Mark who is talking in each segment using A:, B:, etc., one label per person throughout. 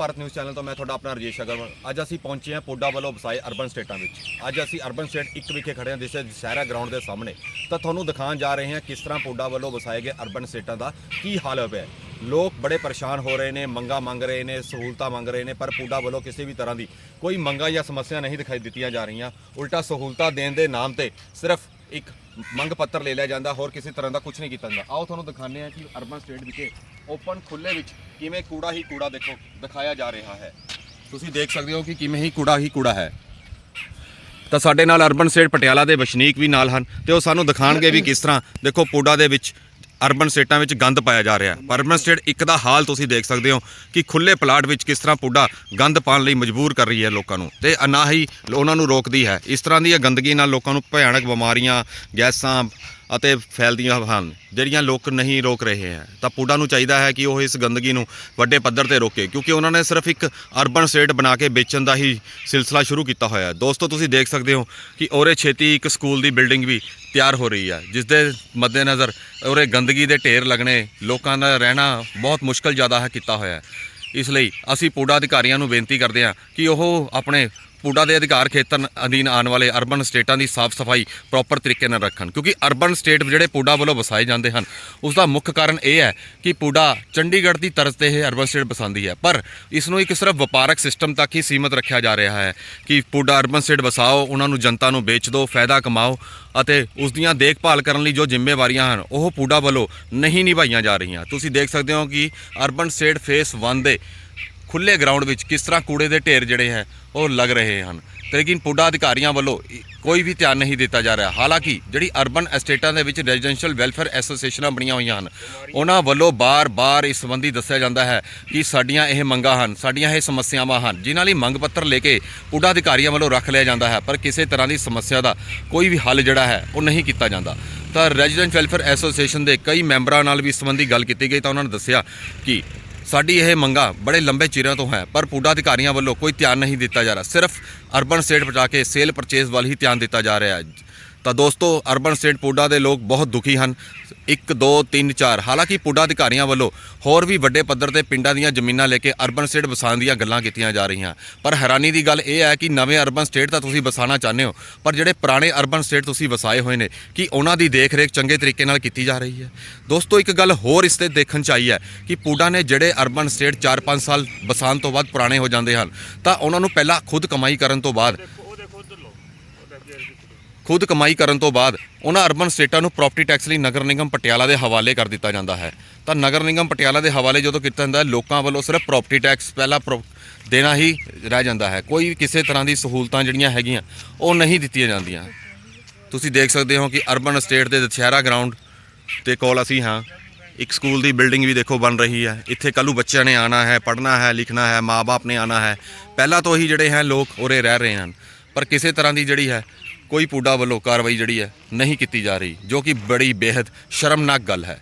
A: Bharat news channel ਤੋਂ ਮੈਂ ਤੁਹਾਡਾ ਆਪਣਾ ਰਜੇਸ਼ ਅਗਰਵਾਲ। ਅੱਜ ਅਸੀਂ ਪਹੁੰਚੇ ਹਾਂ ਪੋਡਾ ਵੱਲੋਂ ਵਸਾਏ ਅਰਬਨ ਸਟੇਟਾਂ ਵਿੱਚ। ਅੱਜ ਅਸੀਂ ਅਰਬਨ ਸਟੇਟ ਇੱਕ ਵਿਖੇ ਖੜੇ ਹਾਂ, ਜਿਸ ਸਹਿਰਾ ਗਰਾਊਂਡ ਦੇ ਸਾਹਮਣੇ। ਤਾਂ ਤੁਹਾਨੂੰ ਦਿਖਾਉਣ ਜਾ ਰਹੇ ਹਾਂ ਕਿਸ ਤਰ੍ਹਾਂ ਪੋਡਾ ਵੱਲੋਂ ਵਸਾਏ ਗਏ ਅਰਬਨ ਸਟੇਟਾਂ ਦਾ ਕੀ ਹਾਲ ਹੋਇਆ ਲੋਕ ਬੜੇ ਪਰੇਸ਼ਾਨ ਹੋ ਰਹੇ ਨੇ, ਮੰਗਾ ਮੰਗ ਰਹੇ ਨੇ, ਸਹੂਲਤਾਂ ਮੰਗ ਰਹੇ ਨੇ, ਪਰ ਪੂਡਾ ਵੱਲੋਂ ਕਿਸੇ ਵੀ ਤਰ੍ਹਾਂ ਦੀ ਕੋਈ ਮੰਗਾ ਜਾਂ ਸਮੱਸਿਆ ਨਹੀਂ ਦਿਖਾਈ ਦਿੱਤੀਆਂ ਜਾ ਰਹੀਆਂ। ਉਲਟਾ ਸਹੂਲਤਾਂ ਦੇਣ ਦੇ ਨਾਮ ਤੇ ਸਿਰਫ ਇੱਕ ਮੰਗ ਪੱਤਰ ਲੈ ਲਿਆ ਜਾਂਦਾ, ਹੋਰ ਕਿਸੇ ਤਰ੍ਹਾਂ ਦਾ ਕੁਝ ਨਹੀਂ ਕੀਤਾ ਜਾਂਦਾ। ਆਓ ਤੁਹਾਨੂੰ ਦਿਖਾਉਂਦੇ ਹਾਂ ਕਿ ਅਰਬਨ ਸਟੇਟ ਵਿਖੇ ਓਪਨ ਖੁੱਲੇ ਵਿੱਚ ਕਿਵੇਂ ਕੂੜਾ ਹੀ ਕੂੜਾ ਦੇਖੋ, ਦਿਖਾਇਆ ਜਾ ਰਿਹਾ ਹੈ। ਤੁਸੀਂ ਦੇਖ ਸਕਦੇ ਹੋ ਕਿ ਕਿਵੇਂ ਹੀ ਕੂੜਾ ਹੀ ਕੂੜਾ ਹੈ। ਤਾਂ ਸਾਡੇ ਨਾਲ ਅਰਬਨ ਸਟੇਟ ਪਟਿਆਲਾ ਦੇ ਵਸਨੀਕ ਵੀ ਨਾਲ ਹਨ, ਤੇ ਉਹ ਸਾਨੂੰ ਦਿਖਾਣਗੇ ਵੀ ਕਿਸ ਤਰ੍ਹਾਂ ਦੇਖੋ ਪੋਡਾ ਦੇ ਵਿੱਚ ਅਰਬਨ ਸਟੇਟਾਂ ਵਿੱਚ ਗੰਦ ਪਾਇਆ ਜਾ ਰਿਹਾ ਪਰ ਅਰਬਨ ਸਟੇਟ ਇੱਕ ਦਾ ਹਾਲ ਤੁਸੀਂ ਦੇਖ ਸਕਦੇ ਹੋ ਕਿ ਖੁੱਲੇ ਪਲਾਟ ਵਿੱਚ ਕਿਸ ਤਰ੍ਹਾਂ ਪੁੱਡਾ ਗੰਦ ਪਾਉਣ ਲਈ ਮਜਬੂਰ ਕਰ ਰਹੀ ਹੈ ਲੋਕਾਂ ਨੂੰ ਤੇ ਨਾ ਹੀ ਉਹਨਾਂ ਨੂੰ ਰੋਕਦੀ ਹੈ। ਇਸ ਤਰ੍ਹਾਂ ਦੀ ਗੰਦਗੀ ਨਾਲ ਲੋਕਾਂ ਨੂੰ ਭਿਆਨਕ ਬਿਮਾਰੀਆਂ, ਗੈਸਾਂ ਅਤੇ ਫੈਲਦੀਆਂ ਹਨ। ਜਿਹੜੀਆਂ ਲੋਕ ਨਹੀਂ ਰੋਕ ਰਹੇ ਹੈ। ਤਾਂ ਪੂਡਾ ਨੂੰ ਚਾਹੀਦਾ ਹੈ ਕਿ ਉਹ ਇਸ ਗੰਦਗੀ ਨੂੰ ਵੱਡੇ ਪੱਧਰ ਤੇ ਰੋਕੇ, ਕਿਉਂਕਿ ਉਹਨਾਂ ਨੇ ਸਿਰਫ ਇੱਕ ਅਰਬਨ ਸਟੇਟ ਬਣਾ ਕੇ ਵੇਚਣ ਦਾ ਹੀ ਸਿਲਸਿਲਾ ਸ਼ੁਰੂ ਕੀਤਾ ਹੋਇਆ ਹੈ। ਦੋਸਤੋ, ਤੁਸੀਂ ਦੇਖ ਸਕਦੇ ਹੋ ਕਿ ਔਰੇ ਛੇਤੀ ਇੱਕ ਸਕੂਲ ਦੀ ਬਿਲਡਿੰਗ ਵੀ ਤਿਆਰ ਹੋ ਰਹੀ ਹੈ, ਜਿਸ ਦੇ ਮੱਦੇਨਜ਼ਰ ਔਰੇ ਗੰਦਗੀ ਦੇ ਢੇਰ ਲੱਗਣੇ ਲੋਕਾਂ ਦਾ ਰਹਿਣਾ ਬਹੁਤ ਮੁਸ਼ਕਲ ਜ਼ਿਆਦਾ ਹੈ ਕੀਤਾ ਹੋਇਆ ਹੈ। ਇਸ ਲਈ ਅਸੀਂ ਪੂਡਾ ਅਧਿਕਾਰੀਆਂ ਨੂੰ ਬੇਨਤੀ ਕਰਦੇ ਹਾਂ ਕਿ ਉਹ ਆਪਣੇ ਪੂਡਾ ਦੇ ਅਧਿਕਾਰ ਖੇਤਰ ਅਧੀਨ ਆਉਣ ਵਾਲੇ ਅਰਬਨ ਸਟੇਟਾਂ ਦੀ ਸਾਫ਼ ਸਫ਼ਾਈ ਪ੍ਰੋਪਰ ਤਰੀਕੇ ਨਾਲ ਰੱਖਣ, ਕਿਉਂਕਿ ਅਰਬਨ ਸਟੇਟ ਜਿਹੜੇ ਪੂਡਾ ਵੱਲੋਂ ਵਸਾਏ ਜਾਂਦੇ ਹਨ ਉਸ ਦਾ ਮੁੱਖ ਕਾਰਨ ਇਹ ਹੈ ਕਿ ਪੂਡਾ ਚੰਡੀਗੜ੍ਹ ਦੀ ਤਰਜ਼ ਤੇ ਇਹ ਅਰਬਨ ਸਟੇਟ ਵਸਾਉਂਦੀ ਹੈ, ਪਰ ਇਸ ਨੂੰ ਇੱਕ ਸਿਰਫ ਵਪਾਰਕ ਸਿਸਟਮ ਤੱਕ ਹੀ ਸੀਮਤ ਰੱਖਿਆ ਜਾ ਰਿਹਾ ਹੈ ਕਿ ਪੂਡਾ ਅਰਬਨ ਸਟੇਟ ਵਸਾਓ, ਉਹਨਾਂ ਨੂੰ ਜਨਤਾ ਨੂੰ ਵੇਚ ਦਿਓ ਫਾਇਦਾ ਕਮਾਓ ਅਤੇ ਉਸ ਦੀਆਂ ਦੇਖਭਾਲ ਕਰਨ ਲਈ ਜੋ ਜ਼ਿੰਮੇਵਾਰੀਆਂ ਹਨ, ਉਹ ਪੂਡਾ ਵੱਲੋਂ ਨਹੀਂ ਨਿਭਾਈਆਂ ਜਾ ਰਹੀਆਂ। ਤੁਸੀਂ ਦੇਖ ਸਕਦੇ ਹੋ ਕਿ ਅਰਬਨ ਸਟੇਟ ਫੇਸ 1 ਦੇ ਖੁੱਲੇ ਗਰਾਊਂਡ ਵਿੱਚ ਕਿਸ ਤਰ੍ਹਾਂ ਕੂੜੇ ਦੇ ਢੇਰ ਜਿਹੜੇ ਹੈ, ਉਹ ਲੱਗ ਰਹੇ ਹਨ। ਤੇ ਲੇਕਿਨ ਪੁੱਡਾ ਅਧਿਕਾਰੀਆਂ ਵੱਲੋਂ ਕੋਈ ਵੀ ਧਿਆਨ ਨਹੀਂ ਦਿੱਤਾ ਜਾ ਰਿਹਾ। ਹਾਲਾਂਕਿ ਜਿਹੜੀ ਅਰਬਨ ਐਸਟੇਟਾਂ ਦੇ ਵਿੱਚ ਰੈਜ਼ੀਡੈਂਸ਼ੀਅਲ ਵੈਲਫੇਅਰ ਐਸੋਸੀਏਸ਼ਨਾਂ ਬਣੀਆਂ ਹੋਈਆਂ ਹਨ, ਉਹਨਾਂ ਵੱਲੋਂ ਬਾਰ-ਬਾਰ ਇਸ ਸੰਬੰਧੀ ਦੱਸਿਆ ਜਾਂਦਾ ਹੈ ਕਿ ਸਾਡੀਆਂ ਇਹ ਮੰਗਾਂ ਹਨ, ਸਾਡੀਆਂ ਇਹ ਸਮੱਸਿਆਵਾਂ ਹਨ, ਜਿਨ੍ਹਾਂ ਲਈ ਮੰਗ ਪੱਤਰ ਲੈ ਕੇ ਪੁੱਡਾ ਅਧਿਕਾਰੀਆਂ ਵੱਲੋਂ ਰੱਖ ਲਿਆ ਜਾਂਦਾ ਹੈ। ਪਰ ਕਿਸੇ ਤਰ੍ਹਾਂ ਦੀ ਸਮੱਸਿਆ ਦਾ ਕੋਈ ਵੀ ਹੱਲ ਜਿਹੜਾ ਹੈ, ਉਹ ਨਹੀਂ ਕੀਤਾ ਜਾਂਦਾ। ਤਾਂ ਰੈਜ਼ੀਡੈਂਟ ਵੈਲਫੇਅਰ ਐਸੋਸੀਏਸ਼ਨ ਦੇ ਕਈ ਮੈਂਬਰਾਂ ਨਾਲ ਵੀ ਇਸ ਸੰਬੰਧੀ ਗੱਲ ਕੀਤੀ ਗਈ ਤਾਂ ਉਹਨਾਂ ਨੇ ਦੱਸਿਆ ਕਿ ਸਾਡੀ ਇਹ ਮੰਗਾ ਬੜੇ ਲੰਬੇ ਚਿਰਾਂ ਤੋਂ ਹੈ, ਪਰ ਪੂਡਾ ਅਧਿਕਾਰੀਆਂ ਵੱਲੋਂ ਕੋਈ ਧਿਆਨ ਨਹੀਂ ਦਿੱਤਾ ਜਾ ਰਿਹਾ। ਸਿਰਫ ਅਰਬਨ ਸਟੇਟ ਪਟਾ ਕੇ ਸੇਲ ਪਰਚੇਸ ਵੱਲ ਹੀ ਧਿਆਨ ਦਿੱਤਾ ਜਾ ਰਿਹਾ ਹੈ। ਤਾਂ ਦੋਸਤੋ ਅਰਬਨ ਸਟੇਟ ਪੂਡਾ ਦੇ ਲੋਕ ਬਹੁਤ ਦੁਖੀ ਹਨ। 1 2 3 4 ਹਾਲਾਂਕਿ ਪੂਡਾ ਅਧਿਕਾਰੀਆਂ ਵੱਲੋਂ ਹੋਰ ਵੀ ਵੱਡੇ ਪੱਧਰ ਤੇ ਪਿੰਡਾਂ ਦੀਆਂ ਜ਼ਮੀਨਾਂ ਲੈ ਕੇ ਅਰਬਨ ਸਟੇਟ ਵਸਾਉਣ ਦੀਆਂ ਗੱਲਾਂ ਕੀਤੀਆਂ ਜਾ ਰਹੀਆਂ। ਪਰ ਹੈਰਾਨੀ ਦੀ ਗੱਲ ਇਹ ਹੈ ਕਿ ਨਵੇਂ ਅਰਬਨ ਸਟੇਟ ਤਾਂ ਤੁਸੀਂ ਵਸਾਉਣਾ ਚਾਹੁੰਦੇ ਹੋ, ਪਰ ਜਿਹੜੇ ਪੁਰਾਣੇ ਅਰਬਨ ਸਟੇਟ ਤੁਸੀਂ ਵਸਾਏ ਹੋਏ ਨੇ, ਕਿ ਉਹਨਾਂ ਦੀ ਦੇਖ-ਰੇਖ ਚੰਗੇ ਤਰੀਕੇ ਨਾਲ ਕੀਤੀ ਜਾ ਰਹੀ ਹੈ? ਦੋਸਤੋ, ਇੱਕ ਗੱਲ ਹੋਰ ਇਸ ਤੇ ਦੇਖਣ ਚ ਆਈ ਹੈ ਕਿ ਪੂਡਾ ਨੇ ਜਿਹੜੇ ਅਰਬਨ ਸਟੇਟ 4-5 ਸਾਲ ਵਸਾਉਣ ਤੋਂ ਬਾਅਦ ਪੁਰਾਣੇ ਹੋ ਜਾਂਦੇ ਹਨ, ਤਾਂ ਉਹਨਾਂ ਨੂੰ ਪਹਿਲਾਂ ਖੁਦ ਕਮਾਈ ਕਰਨ ਤੋਂ ਬਾਅਦ ਖੁਦ ਕਮਾਈ ਕਰਨ ਤੋਂ ਬਾਅਦ ਉਹਨਾਂ ਅਰਬਨ ਸਟੇਟਾਂ ਨੂੰ ਪ੍ਰਾਪਰਟੀ ਟੈਕਸ ਲਈ ਨਗਰ ਨਿਗਮ ਪਟਿਆਲਾ ਦੇ ਹਵਾਲੇ ਕਰ ਦਿੱਤਾ ਜਾਂਦਾ ਹੈ। ਤਾਂ ਨਗਰ ਨਿਗਮ ਪਟਿਆਲਾ ਦੇ ਹਵਾਲੇ ਜਦੋਂ ਕੀਤਾ ਜਾਂਦਾ ਹੈ, ਲੋਕਾਂ ਵੱਲੋਂ ਸਿਰਫ ਪ੍ਰਾਪਰਟੀ ਟੈਕਸ ਪਹਿਲਾਂ ਪ੍ਰੋ- ਦੇਣਾ ਹੀ ਰਹਿ ਜਾਂਦਾ ਹੈ। ਕੋਈ ਵੀ ਕਿਸੇ ਤਰ੍ਹਾਂ ਦੀ ਸਹੂਲਤਾਂ ਜਿਹੜੀਆਂ ਹੈਗੀਆਂ, ਉਹ ਨਹੀਂ ਦਿੱਤੀਆਂ ਜਾਂਦੀਆਂ। ਤੁਸੀਂ ਦੇਖ ਸਕਦੇ ਹੋ ਕਿ ਅਰਬਨ ਸਟੇਟ ਦੇ ਦੁਸਹਿਰਾ ਗਰਾਊਂਡ ਤੇ ਕੋਲ ਅਸੀਂ ਹਾਂ। ਇੱਕ ਸਕੂਲ ਦੀ ਬਿਲਡਿੰਗ ਵੀ ਦੇਖੋ ਬਣ ਰਹੀ ਹੈ। ਇੱਥੇ ਕੱਲ੍ਹ ਨੂੰ ਬੱਚਿਆਂ ਨੇ ਆਣਾ ਹੈ, ਪੜ੍ਹਨਾ ਹੈ, ਲਿਖਣਾ ਹੈ ਮਾਪੇ ਨੇ ਆਣਾ ਹੈ। ਪਹਿਲਾਂ ਤੋਂ ਹੀ ਜਿਹੜੇ ਹੈ ਲੋਕ ਉਰੇ ਰਹਿ ਰਹੇ ਹਨ। ਪਰ ਕਿਸੇ ਤਰ੍ਹਾਂ ਦੀ ਜਿਹੜੀ ਹੈ ਕੋਈ ਪੂਡਾ ਵੱਲੋਂ ਕਾਰਵਾਈ ਜਿਹੜੀ ਹੈ ਨਹੀਂ ਕੀਤੀ ਜਾ ਰਹੀ, ਜੋ ਕਿ ਬੜੀ ਬੇहद ਸ਼ਰਮਨਾਕ ਗੱਲ ਹੈ।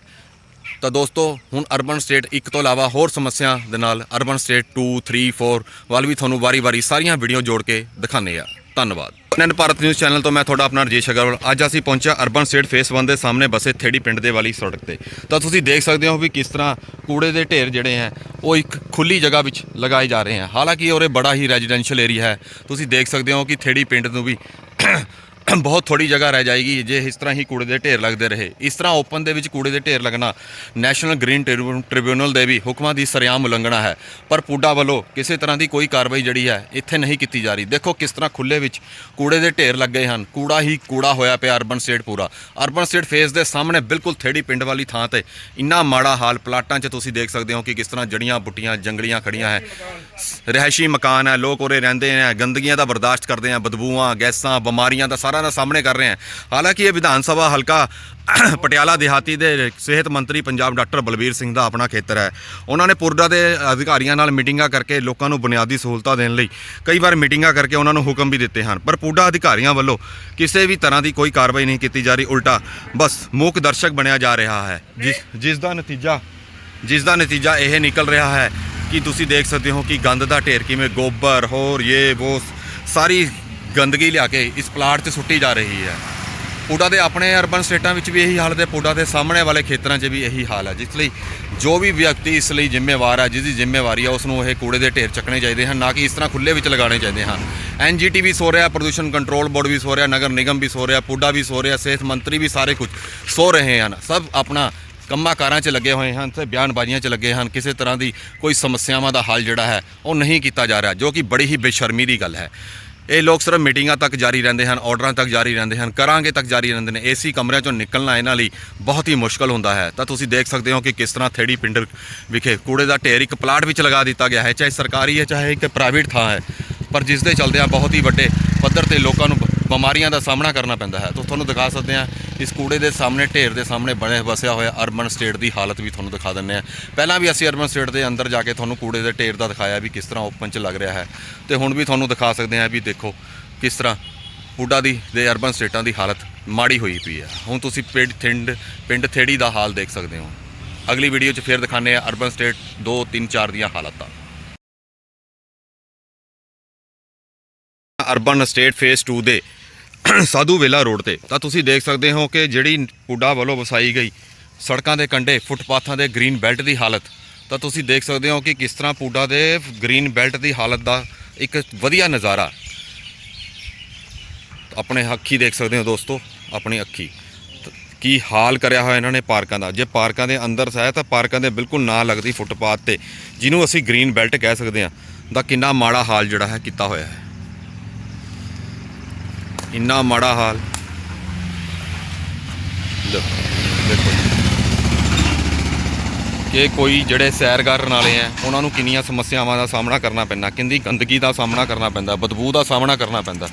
A: ਤਾਂ ਦੋਸਤੋ, ਹੁਣ ਅਰਬਨ ਸਟੇਟ ਇੱਕ ਤੋਂ ਇਲਾਵਾ ਹੋਰ ਸਮੱਸਿਆ ਦੇ ਨਾਲ ਅਰਬਨ ਸਟੇਟ 2 3 4 ਵੱਲ ਵੀ ਤੁਹਾਨੂੰ ਵਾਰੀ-ਵਾਰੀ ਸਾਰੀਆਂ ਵੀਡੀਓ ਜੋੜ ਕੇ ਦਿਖਾਉਂਦੇ ਆ ਧੰਨਵਾਦ। ਨਨ ਭਾਰਤ ਨਿਊਜ਼ ਚੈਨਲ ਤੋਂ ਮੈਂ ਤੁਹਾਡਾ ਆਪਣਾ ਰਜੇਸ਼ ਅਗਰਵਾਲ। ਅੱਜ ਅਸੀਂ ਪਹੁੰਚਿਆ ਅਰਬਨ ਸਟੇਟ ਫੇਸ 1 ਦੇ ਸਾਹਮਣੇ ਬਸੇ ਥੇੜੀ ਪਿੰਡ ਦੇ ਵਾਲੀ ਸੜਕ ਤੇ। ਤਾਂ ਤੁਸੀਂ ਦੇਖ ਸਕਦੇ ਹੋ ਵੀ ਕਿਸ ਤਰ੍ਹਾਂ ਕੂੜੇ ਦੇ ਢੇਰ ਜਿਹੜੇ ਹੈ, ਉਹ ਇੱਕ ਖੁੱਲੀ ਜਗ੍ਹਾ ਵਿੱਚ ਲਗਾਏ ਜਾ ਰਹੇ ਹਨ ਹਾਲਾਂਕਿ ਉਰੇ ਬੜਾ ਹੀ ਰੈਜ਼ੀਡੈਂਸ਼ੀਅਲ ਏਰੀਆ ਹੈ। ਤੁਸੀਂ ਦੇਖ ਸਕਦੇ ਹੋ ਕਿ ਥੇੜੀ ਪਿੰਡ ਨੂੰ ਵੀ ਬਹੁਤ ਥੋੜੀ ਜਗ੍ਹਾ ਰਹਿ ਜਾਏਗੀ, ਜੇ ਇਸ ਤਰ੍ਹਾਂ ਹੀ ਕੂੜੇ ਦੇ ਢੇਰ ਲੱਗਦੇ ਰਹੇ। ਇਸ ਤਰ੍ਹਾਂ ਓਪਨ ਦੇ ਵਿੱਚ ਕੂੜੇ ਦੇ ਢੇਰ ਲੱਗਣਾ ਨੈਸ਼ਨਲ ਗ੍ਰੀਨ ਟ੍ਰਿਬਿਊ- ਟ੍ਰਿਬਿਊਨਲ ਦੇ ਵੀ ਹੁਕਮਾਂ ਦੀ ਸਰਿਆਮ ਉਲੰਘਣਾ ਹੈ। ਪਰ ਪੂਡਾ ਵੱਲੋਂ ਕਿਸੇ ਤਰ੍ਹਾਂ ਦੀ ਕੋਈ ਕਾਰਵਾਈ ਜਿਹੜੀ ਹੈ, ਇੱਥੇ ਨਹੀਂ ਕੀਤੀ ਜਾ ਰਹੀ। ਦੇਖੋ ਕਿਸ ਤਰ੍ਹਾਂ ਖੁੱਲੇ ਵਿੱਚ ਕੂੜੇ ਦੇ ਢੇਰ ਲੱਗੇ ਹਨ। ਕੂੜਾ ਹੀ ਕੂੜਾ ਹੋਇਆ ਪਿਆ ਅਰਬਨ ਸਟੇਟ ਪੂਰਾ। ਅਰਬਨ ਸਟੇਟ ਫੇਸ ਦੇ ਸਾਹਮਣੇ ਬਿਲਕੁਲ ਥੇੜੀ ਪਿੰਡ ਵਾਲੀ ਥਾਂ ਤੇ ਇੰਨਾ ਮਾੜਾ ਹਾਲ ਪਲਾਟਾਂ 'ਚ ਤੁਸੀਂ ਦੇਖ ਸਕਦੇ ਹੋ ਕਿ ਕਿਸ ਤਰ੍ਹਾਂ ਜੜੀਆਂ, ਬੁੱਟੀਆਂ, ਜੰਗਲੀਆਂ ਖੜੀਆਂ ਹੈ। ਰਹਿਸ਼ੀ ਮਕਾਨ ਹੈ, ਲੋਕ ਉਰੇ ਰਹਿੰਦੇ ਨੇ, ਗੰਦਗੀਆਂ ਦਾ ਬਰਦਾਸ਼ਤ ਕਰਦੇ ਆ, ਬਦਬੂਆਂ, ਗੈਸਾਂ, ਬਿਮਾਰੀਆਂ ਦਾ ਸਾਰਾ ਦਾ ਸਾਹਮਣੇ ਕਰ ਰਹੇ ਆ ਹਾਲਾਂਕਿ ਇਹ ਵਿਧਾਨ ਸਭਾ ਹਲਕਾ ਪਟਿਆਲਾ ਦਿਹਾਤੀ ਦੇ ਸਿਹਤ ਮੰਤਰੀ ਪੰਜਾਬ ਡਾਕਟਰ ਬਲਬੀਰ ਸਿੰਘ ਦਾ ਆਪਣਾ ਖੇਤਰ ਹੈ। ਉਹਨਾਂ ਨੇ ਪੁਰਦਾ ਦੇ ਅਧਿਕਾਰੀਆਂ ਨਾਲ ਮੀਟਿੰਗਾਂ ਕਰਕੇ ਲੋਕਾਂ ਨੂੰ ਬੁਨਿਆਦੀ ਸਹੂਲਤਾਂ ਦੇਣ ਲਈ ਕਈ ਵਾਰ ਮੀਟਿੰਗਾਂ ਕਰਕੇ ਉਹਨਾਂ ਨੂੰ ਹੁਕਮ ਵੀ ਦਿੱਤੇ ਹਨ। ਪਰ ਪੁਰਦਾ ਅਧਿਕਾਰੀਆਂ ਵੱਲੋਂ ਕਿਸੇ ਵੀ ਤਰ੍ਹਾਂ ਦੀ ਕੋਈ ਕਾਰਵਾਈ ਨਹੀਂ ਕੀਤੀ ਜਾ ਰਹੀ, ਉਲਟਾ ਬਸ ਮੂਕ ਦਰਸ਼ਕ ਬਣਿਆ ਜਾ ਰਿਹਾ ਹੈ। ਜਿਸ ਜਿਸ ਦਾ ਨਤੀਜਾ, ਜਿਸ ਦਾ ਨਤੀਜਾ ਇਹ ਨਿਕਲ ਰਿਹਾ ਹੈ ਕਿ ਤੁਸੀਂ ਦੇਖ ਸਕਦੇ ਹੋ ਕਿ ਗੰਦ ਦਾ ਢੇਰ ਕਿਵੇਂ, ਗੋਬਰ, ਹੋਰ ਇਹ ਉਹ ਸਾਰੀ ਗੰਦਗੀ ਲਿਆ ਕੇ ਇਸ ਪਲਾਟ 'ਚ ਸੁੱਟੀ ਜਾ ਰਹੀ ਹੈ। ਪੁੱਡਾ ਦੇ ਆਪਣੇ ਅਰਬਨ ਸਟੇਟਾਂ ਵਿੱਚ ਵੀ ਇਹੀ ਹਾਲਤ ਹੈ ਪੁੱਡਾ ਦੇ ਸਾਹਮਣੇ ਵਾਲੇ ਖੇਤਰਾਂ 'ਚ ਵੀ ਇਹੀ ਹਾਲ ਹੈ, ਜਿਸ ਲਈ ਜੋ ਵੀ ਵਿਅਕਤੀ ਇਸ ਲਈ ਜ਼ਿੰਮੇਵਾਰ ਹੈ ਜਿਹਦੀ ਜ਼ਿੰਮੇਵਾਰੀ ਹੈ ਉਸ ਨੂੰ ਇਹ ਕੂੜੇ ਦੇ ਢੇਰ ਚੱਕਣੇ ਚਾਹੀਦੇ ਹਨ, ਨਾ ਕਿ ਇਸ ਤਰ੍ਹਾਂ ਖੁੱਲੇ ਵਿੱਚ ਲਗਾਉਣੇ ਚਾਹੀਦੇ ਹਨ। ਐਨਜੀਟੀ ਵੀ ਸੋ ਰਿਹਾ, ਪ੍ਰਦੂਸ਼ਣ ਕੰਟਰੋਲ ਬੋਰਡ ਵੀ ਸੋ ਰਿਹਾ, ਨਗਰ ਨਿਗਮ ਵੀ ਸੋ ਰਿਹਾ, ਪੁੱਡਾ ਵੀ ਸੋ ਰਿਹਾ, ਸਿਹਤ ਮੰਤਰੀ ਵੀ ਸਾਰੇ ਕੁਝ ਸੋ ਰਹੇ ਹਨ। ਸਭ ਆਪਣਾ ਕੰਮਾਂ ਕਾਰਾਂ 'ਚ ਲੱਗੇ ਹੋਏ ਹਨ ਤੇ ਬਿਆਨਬਾਜ਼ੀਆਂ 'ਚ ਲੱਗੇ ਹਨ। ਕਿਸੇ ਤਰ੍ਹਾਂ ਦੀ ਕੋਈ ਸਮੱਸਿਆਵਾਂ ਦਾ ਹੱਲ ਜਿਹੜਾ ਹੈ, ਉਹ ਨਹੀਂ ਕੀਤਾ ਜਾ ਰਿਹਾ, ਜੋ ਕਿ ਬੜੀ ਹੀ ਬੇਸ਼ਰਮੀ ਦੀ ਗੱਲ ਹੈ। ਇਹ ਲੋਕ ਸਿਰਫ ਮੀਟਿੰਗਾਂ ਤੱਕ ਜਾਰੀ ਰਹਿੰਦੇ ਹਨ, ਆਰਡਰਾਂ ਤੱਕ ਜਾਰੀ ਰਹਿੰਦੇ ਹਨ, ਕਰਾਂਗੇ ਤੱਕ ਜਾਰੀ ਰਹਿੰਦੇ ਨੇ। ਏਸੀ ਕਮਰਿਆਂ ਚੋਂ ਨਿਕਲਣਾ ਇਹਨਾਂ ਲਈ ਬਹੁਤ ਹੀ ਮੁਸ਼ਕਲ ਹੁੰਦਾ ਹੈ। ਤਾਂ ਤੁਸੀਂ ਦੇਖ ਸਕਦੇ ਹੋ ਕਿ ਕਿਸ ਤਰ੍ਹਾਂ ਥੇੜੀ ਪਿੰਡ ਵਿਖੇ ਕੂੜੇ ਦਾ ਢੇਰ ਇੱਕ ਪਲਾਟ ਵਿੱਚ ਲਗਾ ਦਿੱਤਾ ਗਿਆ ਹੈ, ਚਾਹੇ ਸਰਕਾਰੀ ਹੈ, ਚਾਹੇ ਇੱਕ ਪ੍ਰਾਈਵੇਟ ਥਾਂ ਹੈ। ਪਰ ਜਿਸ ਦੇ ਚਲਦਿਆਂ ਬਹੁਤ ਹੀ ਵੱਡੇ ਪੱਧਰ ਤੇ ਲੋਕਾਂ ਨੂੰ ਬਿਮਾਰੀਆਂ ਦਾ ਸਾਹਮਣਾ ਕਰਨਾ ਪੈਂਦਾ ਹੈ। ਤਾਂ ਤੁਹਾਨੂੰ ਦਿਖਾ ਸਕਦੇ ਹਾਂ ਇਸ ਕੂੜੇ ਦੇ ਸਾਹਮਣੇ, ਢੇਰ ਦੇ ਸਾਹਮਣੇ ਬਣੇ ਵਸਿਆ ਹੋਇਆ ਅਰਬਨ ਸਟੇਟ ਦੀ ਹਾਲਤ ਵੀ ਤੁਹਾਨੂੰ ਦਿਖਾ ਦਿੰਦੇ ਹਾਂ। ਪਹਿਲਾਂ ਵੀ ਅਸੀਂ ਅਰਬਨ ਸਟੇਟ ਦੇ ਅੰਦਰ ਜਾ ਕੇ ਤੁਹਾਨੂੰ ਕੂੜੇ ਦੇ ਢੇਰ ਦਾ ਦਿਖਾਇਆ ਵੀ ਕਿਸ ਤਰ੍ਹਾਂ ਓਪਨ 'ਚ ਲੱਗ ਰਿਹਾ ਹੈ। ਤੇ ਹੁਣ ਵੀ ਤੁਹਾਨੂੰ ਦਿਖਾ ਸਕਦੇ ਹਾਂ ਵੀ ਦੇਖੋ ਕਿਸ ਤਰ੍ਹਾਂ ਪੁੱਡਾ ਦੀ, ਦੇ ਅਰਬਨ ਸਟੇਟਾਂ ਦੀ ਹਾਲਤ ਮਾੜੀ ਹੋਈ ਪਈ ਹੈ। ਹੁਣ ਤੁਸੀਂ ਪਿੰਡ, ਥਿੰਡ, ਪਿੰਡ ਥੇੜੀ ਦਾ ਹਾਲ ਦੇਖ ਸਕਦੇ ਹੋ। ਅਗਲੀ ਵੀਡੀਓ 'ਚ ਫੇਰ ਦਿਖਾਣੇ ਆ ਅਰਬਨ ਸਟੇਟ 2 3 4 ਦੀਆਂ ਹਾਲਤਾਂ। ਅਰਬਨ ਸਟੇਟ ਫੇਸ 2 ਦੇ ਸਾਧੂ ਵੇਲਾ ਰੋਡ ਤੇ। ਤਾਂ ਤੁਸੀਂ ਦੇਖ ਸਕਦੇ ਹੋ ਕਿ ਜਿਹੜੀ ਪੁੱਡਾ ਵੱਲੋਂ ਵਸਾਈ ਗਈ, ਸੜਕਾਂ ਦੇ ਕੰਢੇ, ਫੁੱਟਪਾਥਾਂ ਦੇ ਗ੍ਰੀਨ ਬੈਲਟ ਦੀ ਹਾਲਤ। ਤਾਂ ਤੁਸੀਂ ਦੇਖ ਸਕਦੇ ਹੋ ਕਿ ਕਿਸ ਤਰ੍ਹਾਂ ਪੁੱਡਾ ਦੇ ਗ੍ਰੀਨ ਬੈਲਟ ਦੀ ਹਾਲਤ ਦਾ ਇੱਕ ਵਧੀਆ ਨਜ਼ਾਰਾ। ਆਪਣੇ ਅੱਖੀ ਦੇਖ ਸਕਦੇ ਹੋ ਦੋਸਤੋ, ਆਪਣੀ ਅੱਖੀ। ਕੀ ਹਾਲ ਕਰਿਆ ਹੋਇਆ ਇਹਨਾਂ ਨੇ ਪਾਰਕਾਂ ਦਾ? ਜੇ ਪਾਰਕਾਂ ਦੇ ਅੰਦਰ ਹੈ ਤਾਂ ਪਾਰਕਾਂ ਦੇ ਬਿਲਕੁਲ ਨਾ ਲੱਗਦੀ ਫੁੱਟਪਾਥ ਤੇ, ਜਿਹਨੂੰ ਅਸੀਂ ਗ੍ਰੀਨ ਬੈਲਟ ਕਹਿ ਸਕਦੇ ਹਾਂ। ਦਾ ਕਿੰਨਾ ਮਾੜਾ ਹਾਲ ਜਿਹੜਾ ਹੈ ਕੀਤਾ ਹੋਇਆ ਹੈ। ਇੰਨਾ ਮਾੜਾ ਹਾਲ। ਲਓ, ਦੇਖੋ ਕਿ ਕੋਈ ਜਿਹੜੇ ਸੈਰ ਕਰਨ ਵਾਲੇ ਆ ਉਹਨਾਂ ਨੂੰ ਕਿੰਨੀਆਂ ਸਮੱਸਿਆਵਾਂ ਦਾ ਸਾਹਮਣਾ ਕਰਨਾ ਪੈਂਦਾ, ਕਿੰਨੀ ਗੰਦਗੀ ਦਾ ਸਾਹਮਣਾ ਕਰਨਾ ਪੈਂਦਾ, ਬਦਬੂ ਦਾ ਸਾਹਮਣਾ ਕਰਨਾ ਪੈਂਦਾ।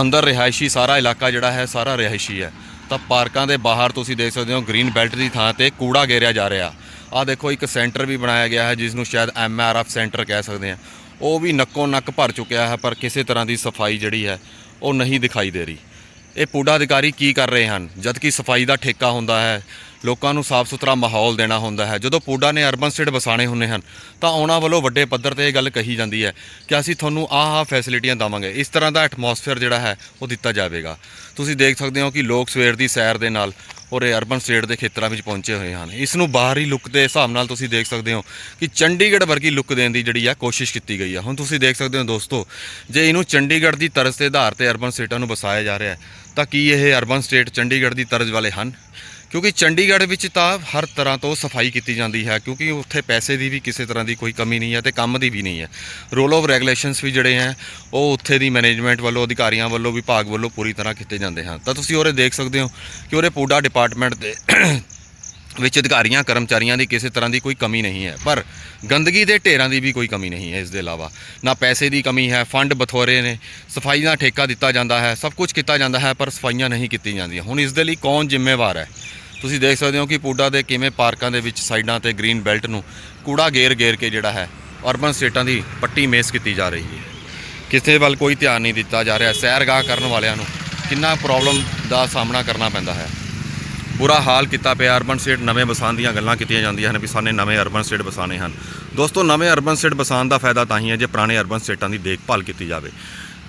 A: ਅੰਦਰ ਰਿਹਾਇਸ਼ੀ ਸਾਰਾ ਇਲਾਕਾ ਜਿਹੜਾ ਹੈ, ਸਾਰਾ ਰਿਹਾਇਸ਼ੀ ਹੈ। ਤਾਂ ਪਾਰਕਾਂ ਦੇ ਬਾਹਰ ਤੁਸੀਂ ਦੇਖ ਸਕਦੇ ਹੋ, ਗ੍ਰੀਨ ਬੈਲਟ ਦੀ ਥਾਂ ਤੇ ਕੂੜਾ ਗੇਰਿਆ ਜਾ ਰਿਹਾ। ਆਹ ਦੇਖੋ, ਇੱਕ ਸੈਂਟਰ ਵੀ ਬਣਾਇਆ ਗਿਆ ਹੈ ਜਿਸ ਨੂੰ ਸ਼ਾਇਦ ਐਮਆਰਐਫ ਸੈਂਟਰ ਕਹਿ ਸਕਦੇ ਆ ਉਹ ਵੀ ਨੱਕੋ ਨੱਕ ਭਰ ਚੁੱਕਿਆ ਹੈ, ਪਰ ਕਿਸੇ ਤਰ੍ਹਾਂ ਦੀ ਸਫ਼ਾਈ ਜਿਹੜੀ ਹੈ ਉਹ ਨਹੀਂ ਦਿਖਾਈ ਦੇ ਰਹੀ। ਇਹ ਪੂਡਾ ਅਧਿਕਾਰੀ ਕੀ ਕਰ ਰਹੇ ਹਨ? ਜਦ ਕਿ ਸਫ਼ਾਈ ਦਾ ਠੇਕਾ ਹੁੰਦਾ ਹੈ, ਲੋਕਾਂ ਨੂੰ ਸਾਫ਼ ਸੁਥਰਾ ਮਾਹੌਲ ਦੇਣਾ ਹੁੰਦਾ ਹੈ। ਜਦੋਂ ਪੂਡਾ ਨੇ ਅਰਬਨ ਸਟੇਟ ਵਸਾਣੇ ਹੁੰਦੇ ਹਨ, ਤਾਂ ਉਹਨਾਂ ਵੱਲੋਂ ਵੱਡੇ ਪੱਧਰ ਤੇ ਇਹ ਗੱਲ ਕਹੀ ਜਾਂਦੀ ਹੈ ਕਿ ਅਸੀਂ ਤੁਹਾਨੂੰ ਆਹ ਆਹ ਫੈਸਿਲਿਟੀਆਂ ਦੇਵਾਂਗੇ। ਇਸ ਤਰ੍ਹਾਂ ਦਾ ਐਟਮੋਸਫੇਅਰ ਜਿਹੜਾ ਹੈ, ਉਹ ਦਿੱਤਾ ਜਾਵੇਗਾ। ਤੁਸੀਂ ਦੇਖ ਸਕਦੇ ਹੋ ਕਿ ਲੋਕ ਸਵੇਰ ਦੀ ਸੈਰ ਦੇ ਨਾਲ ਔਰ ਇਹ ਅਰਬਨ ਸਟੇਟ ਦੇ ਖੇਤਰਾਂ ਵਿੱਚ ਪਹੁੰਚੇ ਹੋਏ ਹਨ। ਇਸ ਨੂੰ ਬਾਹਰੀ ਲੁੱਕ ਦੇ ਹਿਸਾਬ ਨਾਲ ਤੁਸੀਂ ਦੇਖ ਸਕਦੇ ਹੋ ਕਿ ਚੰਡੀਗੜ੍ਹ ਵਰਗੀ ਲੁੱਕ ਦੇਣ ਦੀ ਜਿਹੜੀ ਆ ਕੋਸ਼ਿਸ਼ ਕੀਤੀ ਗਈ ਆ। ਹੁਣ ਤੁਸੀਂ ਦੇਖ ਸਕਦੇ ਹੋ ਦੋਸਤੋ, ਜੇ ਇਹਨੂੰ ਚੰਡੀਗੜ੍ਹ ਦੀ ਤਰਜ਼ ਦੇ ਆਧਾਰ ਤੇ ਅਰਬਨ ਸਟੇਟਾਂ ਨੂੰ ਵਸਾਇਆ ਜਾ ਰਿਹਾ ਹੈ, ਤਾਂ ਕੀ ਇਹ ਅਰਬਨ ਸਟੇਟ ਚੰਡੀਗੜ੍ਹ ਦੀ ਤਰਜ਼ ਵਾਲੇ ਹਨ? ਕਿਉਂਕਿ ਚੰਡੀਗੜ੍ਹ ਵਿੱਚ ਤਾਂ ਹਰ ਤਰ੍ਹਾਂ ਤੋਂ ਸਫ਼ਾਈ ਕੀਤੀ ਜਾਂਦੀ ਹੈ, ਕਿਉਂਕਿ ਉੱਥੇ ਪੈਸੇ ਦੀ ਵੀ ਕਿਸੇ ਤਰ੍ਹਾਂ ਦੀ ਕੋਈ ਕਮੀ ਨਹੀਂ ਹੈ ਤੇ ਕੰਮ ਦੀ ਵੀ ਨਹੀਂ ਹੈ। ਰੋਲ ਆਫ ਰੈਗੂਲੇਸ਼ਨਸ ਵੀ ਜਿਹੜੇ ਹੈ, ਉਹ ਉੱਥੇ ਦੀ ਮੈਨੇਜਮੈਂਟ ਵੱਲੋਂ, ਅਧਿਕਾਰੀਆਂ ਵੱਲੋਂ, ਵਿਭਾਗ ਵੱਲੋਂ ਪੂਰੀ ਤਰ੍ਹਾਂ ਕੀਤੇ ਜਾਂਦੇ ਹਨ। ਤਾਂ ਤੁਸੀਂ ਉਰੇ ਦੇਖ ਸਕਦੇ ਹੋ ਕਿ ਉਹਰੇ ਪੂਡਾ ਡਿਪਾਰਟਮੈਂਟ ਦੇ ਵਿੱਚ ਅਧਿਕਾਰੀਆਂ, ਕਰਮਚਾਰੀਆਂ ਦੀ ਕਿਸੇ ਤਰ੍ਹਾਂ ਦੀ ਕੋਈ ਕਮੀ ਨਹੀਂ ਹੈ, ਪਰ ਗੰਦਗੀ ਦੇ ਢੇਰਾਂ ਦੀ ਵੀ ਕੋਈ ਕਮੀ ਨਹੀਂ ਹੈ ਇਸ ਦੇ ਇਲਾਵਾ। ਨਾ ਪੈਸੇ ਦੀ ਕਮੀ ਹੈ, ਫੰਡ ਬਥੋਰੇ ਨੇ, ਸਫ਼ਾਈ ਦਾ ਠੇਕਾ ਦਿੱਤਾ ਜਾਂਦਾ ਹੈ, ਸਭ ਕੁਝ ਕੀਤਾ ਜਾਂਦਾ ਹੈ, ਪਰ ਸਫਾਈਆਂ ਨਹੀਂ ਕੀਤੀਆਂ ਜਾਂਦੀਆਂ। ਹੁਣ ਇਸ ਦੇ ਲਈ ਕੌਣ ਜ਼ਿੰਮੇਵਾਰ ਹੈ? ਤੁਸੀਂ ਦੇਖ ਸਕਦੇ ਹੋ ਕਿ ਪੂਡਾ ਦੇ ਕਿਵੇਂ ਪਾਰਕਾਂ ਦੇ ਵਿੱਚ ਸਾਈਡਾਂ ਤੇ ਗ੍ਰੀਨ ਬੈਲਟ ਨੂੰ ਕੂੜਾ ਗੇਰ ਗੇਰ ਕੇ ਜਿਹੜਾ ਹੈ, ਅਰਬਨ ਸਟੇਟਾਂ ਦੀ ਪੱਟੀ ਮੇਸ ਕੀਤੀ ਜਾ ਰਹੀ ਹੈ। ਕਿਸੇ ਵੱਲ ਕੋਈ ਧਿਆਨ ਨਹੀਂ ਦਿੱਤਾ ਜਾ ਰਿਹਾ, ਸੈਰਗਾਹ ਕਰਨ ਵਾਲਿਆਂ ਨੂੰ ਕਿੰਨਾ ਪ੍ਰੋਬਲਮ ਦਾ ਸਾਹਮਣਾ ਕਰਨਾ ਪੈਂਦਾ ਹੈ। ਬੁਰਾ ਹਾਲ ਕੀਤਾ ਪਿਆ ਅਰਬਨ ਸਟੇਟ ਨਵੇਂ ਵਸਾਉਣ ਦੀਆਂ ਗੱਲਾਂ ਕੀਤੀਆਂ ਜਾਂਦੀਆਂ ਹਨ ਵੀ ਸਾਨੇ ਨਵੇਂ ਅਰਬਨ ਸਟੇਟ ਵਸਾਣੇ ਹਨ। ਦੋਸਤੋ, ਨਵੇਂ ਅਰਬਨ ਸਟੇਟ ਵਸਾਉਣ ਦਾ ਫਾਇਦਾ ਤਾਂ ਹੀ ਹੈ ਜੇ ਪੁਰਾਣੇ ਅਰਬਨ ਸਟੇਟਾਂ ਦੀ ਦੇਖਭਾਲ ਕੀਤੀ ਜਾਵੇ।